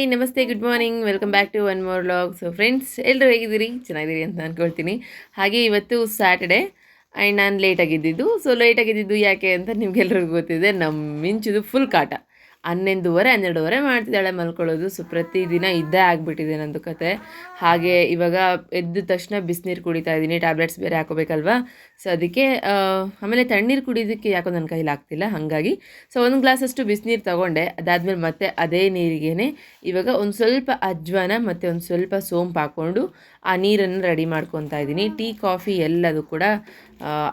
Hi namaste good morning welcome back to one more vlog so friends ಎಲ್ಲರೂ ಹೇಗಿದ್ದೀರಿ? ಚೆನ್ನಾಗಿದ್ದೀರಿ ಅಂತ ಅಂದ್ಕೊಳ್ತೀನಿ ಹಾಗೆ ಇವತ್ತು ಸ್ಯಾಟರ್ಡೆ ಆ್ಯಂಡ್ ನಾನು ಲೇಟಾಗಿದ್ದಿದ್ದು ಸೊ ಲೇಟಾಗಿದ್ದಿದ್ದು ಯಾಕೆ ಅಂತ ನಿಮಗೆಲ್ಲರಿಗೂ ಗೊತ್ತಿದೆ. ನಮ್ಮ ಮಿಂಚುದು ಫುಲ್ ಕಾಟ. ಹನ್ನೊಂದುವರೆ, ಹನ್ನೆರಡುವರೆ ಮಾಡ್ತಿದ್ದಾಳೆ ಮಲ್ಕೊಳ್ಳೋದು. ಸೊ ಪ್ರತಿದಿನ ಇದ್ದೇ ಆಗಿಬಿಟ್ಟಿದೆ ನಂದು ಕತೆ. ಹಾಗೆ ಇವಾಗ ಎದ್ದ ತಕ್ಷಣ ಬಿಸಿನೀರು ಕುಡಿತಾ ಇದ್ದೀನಿ. ಟ್ಯಾಬ್ಲೆಟ್ಸ್ ಬೇರೆ ಹಾಕೋಬೇಕಲ್ವಾ? ಸೊ ಅದಕ್ಕೆ ಆಮೇಲೆ ತಣ್ಣೀರು ಕುಡಿಯೋದಕ್ಕೆ ಯಾಕೋ ನನ್ನ ಕೈಲಿ ಆಗ್ತಿಲ್ಲ. ಹಾಗಾಗಿ ಸೊ ಒಂದು ಗ್ಲಾಸಷ್ಟು ಬಿಸಿನೀರು ತೊಗೊಂಡೆ. ಅದಾದಮೇಲೆ ಮತ್ತೆ ಅದೇ ನೀರಿಗೇ ಇವಾಗ ಒಂದು ಸ್ವಲ್ಪ ಅಜ್ವಾನ, ಮತ್ತು ಒಂದು ಸ್ವಲ್ಪ ಸೋಂಪು ಹಾಕ್ಕೊಂಡು ಆ ನೀರನ್ನು ರೆಡಿ ಮಾಡ್ಕೊತಾ ಇದ್ದೀನಿ. ಟೀ ಕಾಫಿ ಎಲ್ಲದೂ ಕೂಡ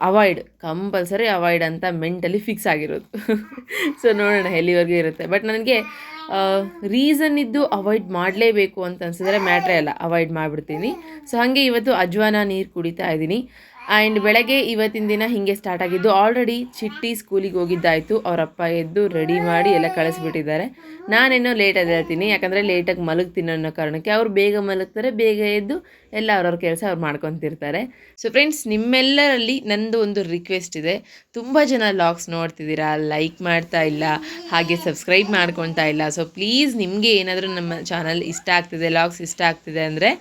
ಅವಾಯ್ಡ್ ಕಂಪಲ್ಸರಿ ಅವಾಯ್ಡ್ ಅಂತ ಮೆಂಟಲಿ ಫಿಕ್ಸ್ ಆಗಿರೋದು. ಸೊ ನೋಡೋಣ ಎಲ್ಲಿವರೆಗೂ ಇರುತ್ತೆ. ಬಟ್ ನನಗೆ ರೀಸನ್ ಇದ್ದು ಅವಾಯ್ಡ್ ಮಾಡಲೇಬೇಕು ಅಂತ ಅನ್ಸಿದ್ರೆ ಮ್ಯಾಟ್ರೇ ಅಲ್ಲ. ಅವಾಯ್ಡ್ ಮಾಡಿಬಿಡ್ತೀನಿ. ಸೊ ಹಾಗೆ ಇವತ್ತು ಅಜ್ವಾನ ನೀರು ಕುಡಿತಾ ಇದ್ದೀನಿ. ಆ್ಯಂಡ್ ಬೆಳಗ್ಗೆ ಇವತ್ತಿನ ದಿನ ಹೀಗೆ ಸ್ಟಾರ್ಟ್ ಆಗಿದ್ದು. ಆಲ್ರೆಡಿ ಚಿಟ್ಟಿ ಸ್ಕೂಲಿಗೆ ಹೋಗಿದ್ದಾಯಿತು. ಅವರಪ್ಪ ಎದ್ದು ರೆಡಿ ಮಾಡಿ ಎಲ್ಲ ಕಳಿಸ್ಬಿಟ್ಟಿದ್ದಾರೆ. ನಾನೇನೋ ಲೇಟಾಗಿ ಹೇಳ್ತೀನಿ. ಯಾಕಂದರೆ ಲೇಟಾಗಿ ಮಲಗ್ತೀನಿ ಅನ್ನೋ ಕಾರಣಕ್ಕೆ ಅವ್ರು ಬೇಗ ಮಲಗ್ತಾರೆ, ಬೇಗ ಎದ್ದು ಎಲ್ಲ ಅವ್ರವ್ರ ಕೆಲಸ ಅವ್ರು ಮಾಡ್ಕೊತಿರ್ತಾರೆ. ಸೊ ಫ್ರೆಂಡ್ಸ್ ನಿಮ್ಮೆಲ್ಲರಲ್ಲಿ ನಂದು ಒಂದು ರಿಕ್ವೆಸ್ಟ್ ಇದೆ. ತುಂಬ ಜನ ಲಾಗ್ಸ್ ನೋಡ್ತಿದ್ದೀರಾ? ಲೈಕ್ ಮಾಡ್ತಾ ಇಲ್ಲ. ಹಾಗೆ ಸಬ್ಸ್ಕ್ರೈಬ್ ಮಾಡ್ಕೊತಾ ಇಲ್ಲ. ಸೊ ಪ್ಲೀಸ್ ನಿಮಗೆ ಏನಾದರೂ ನಮ್ಮ ಚಾನಲ್ ಇಷ್ಟ ಆಗ್ತಿದೆ ಲಾಗ್ಸ್ ಇಷ್ಟ ಆಗ್ತಿದೆ ಅಂದರೆ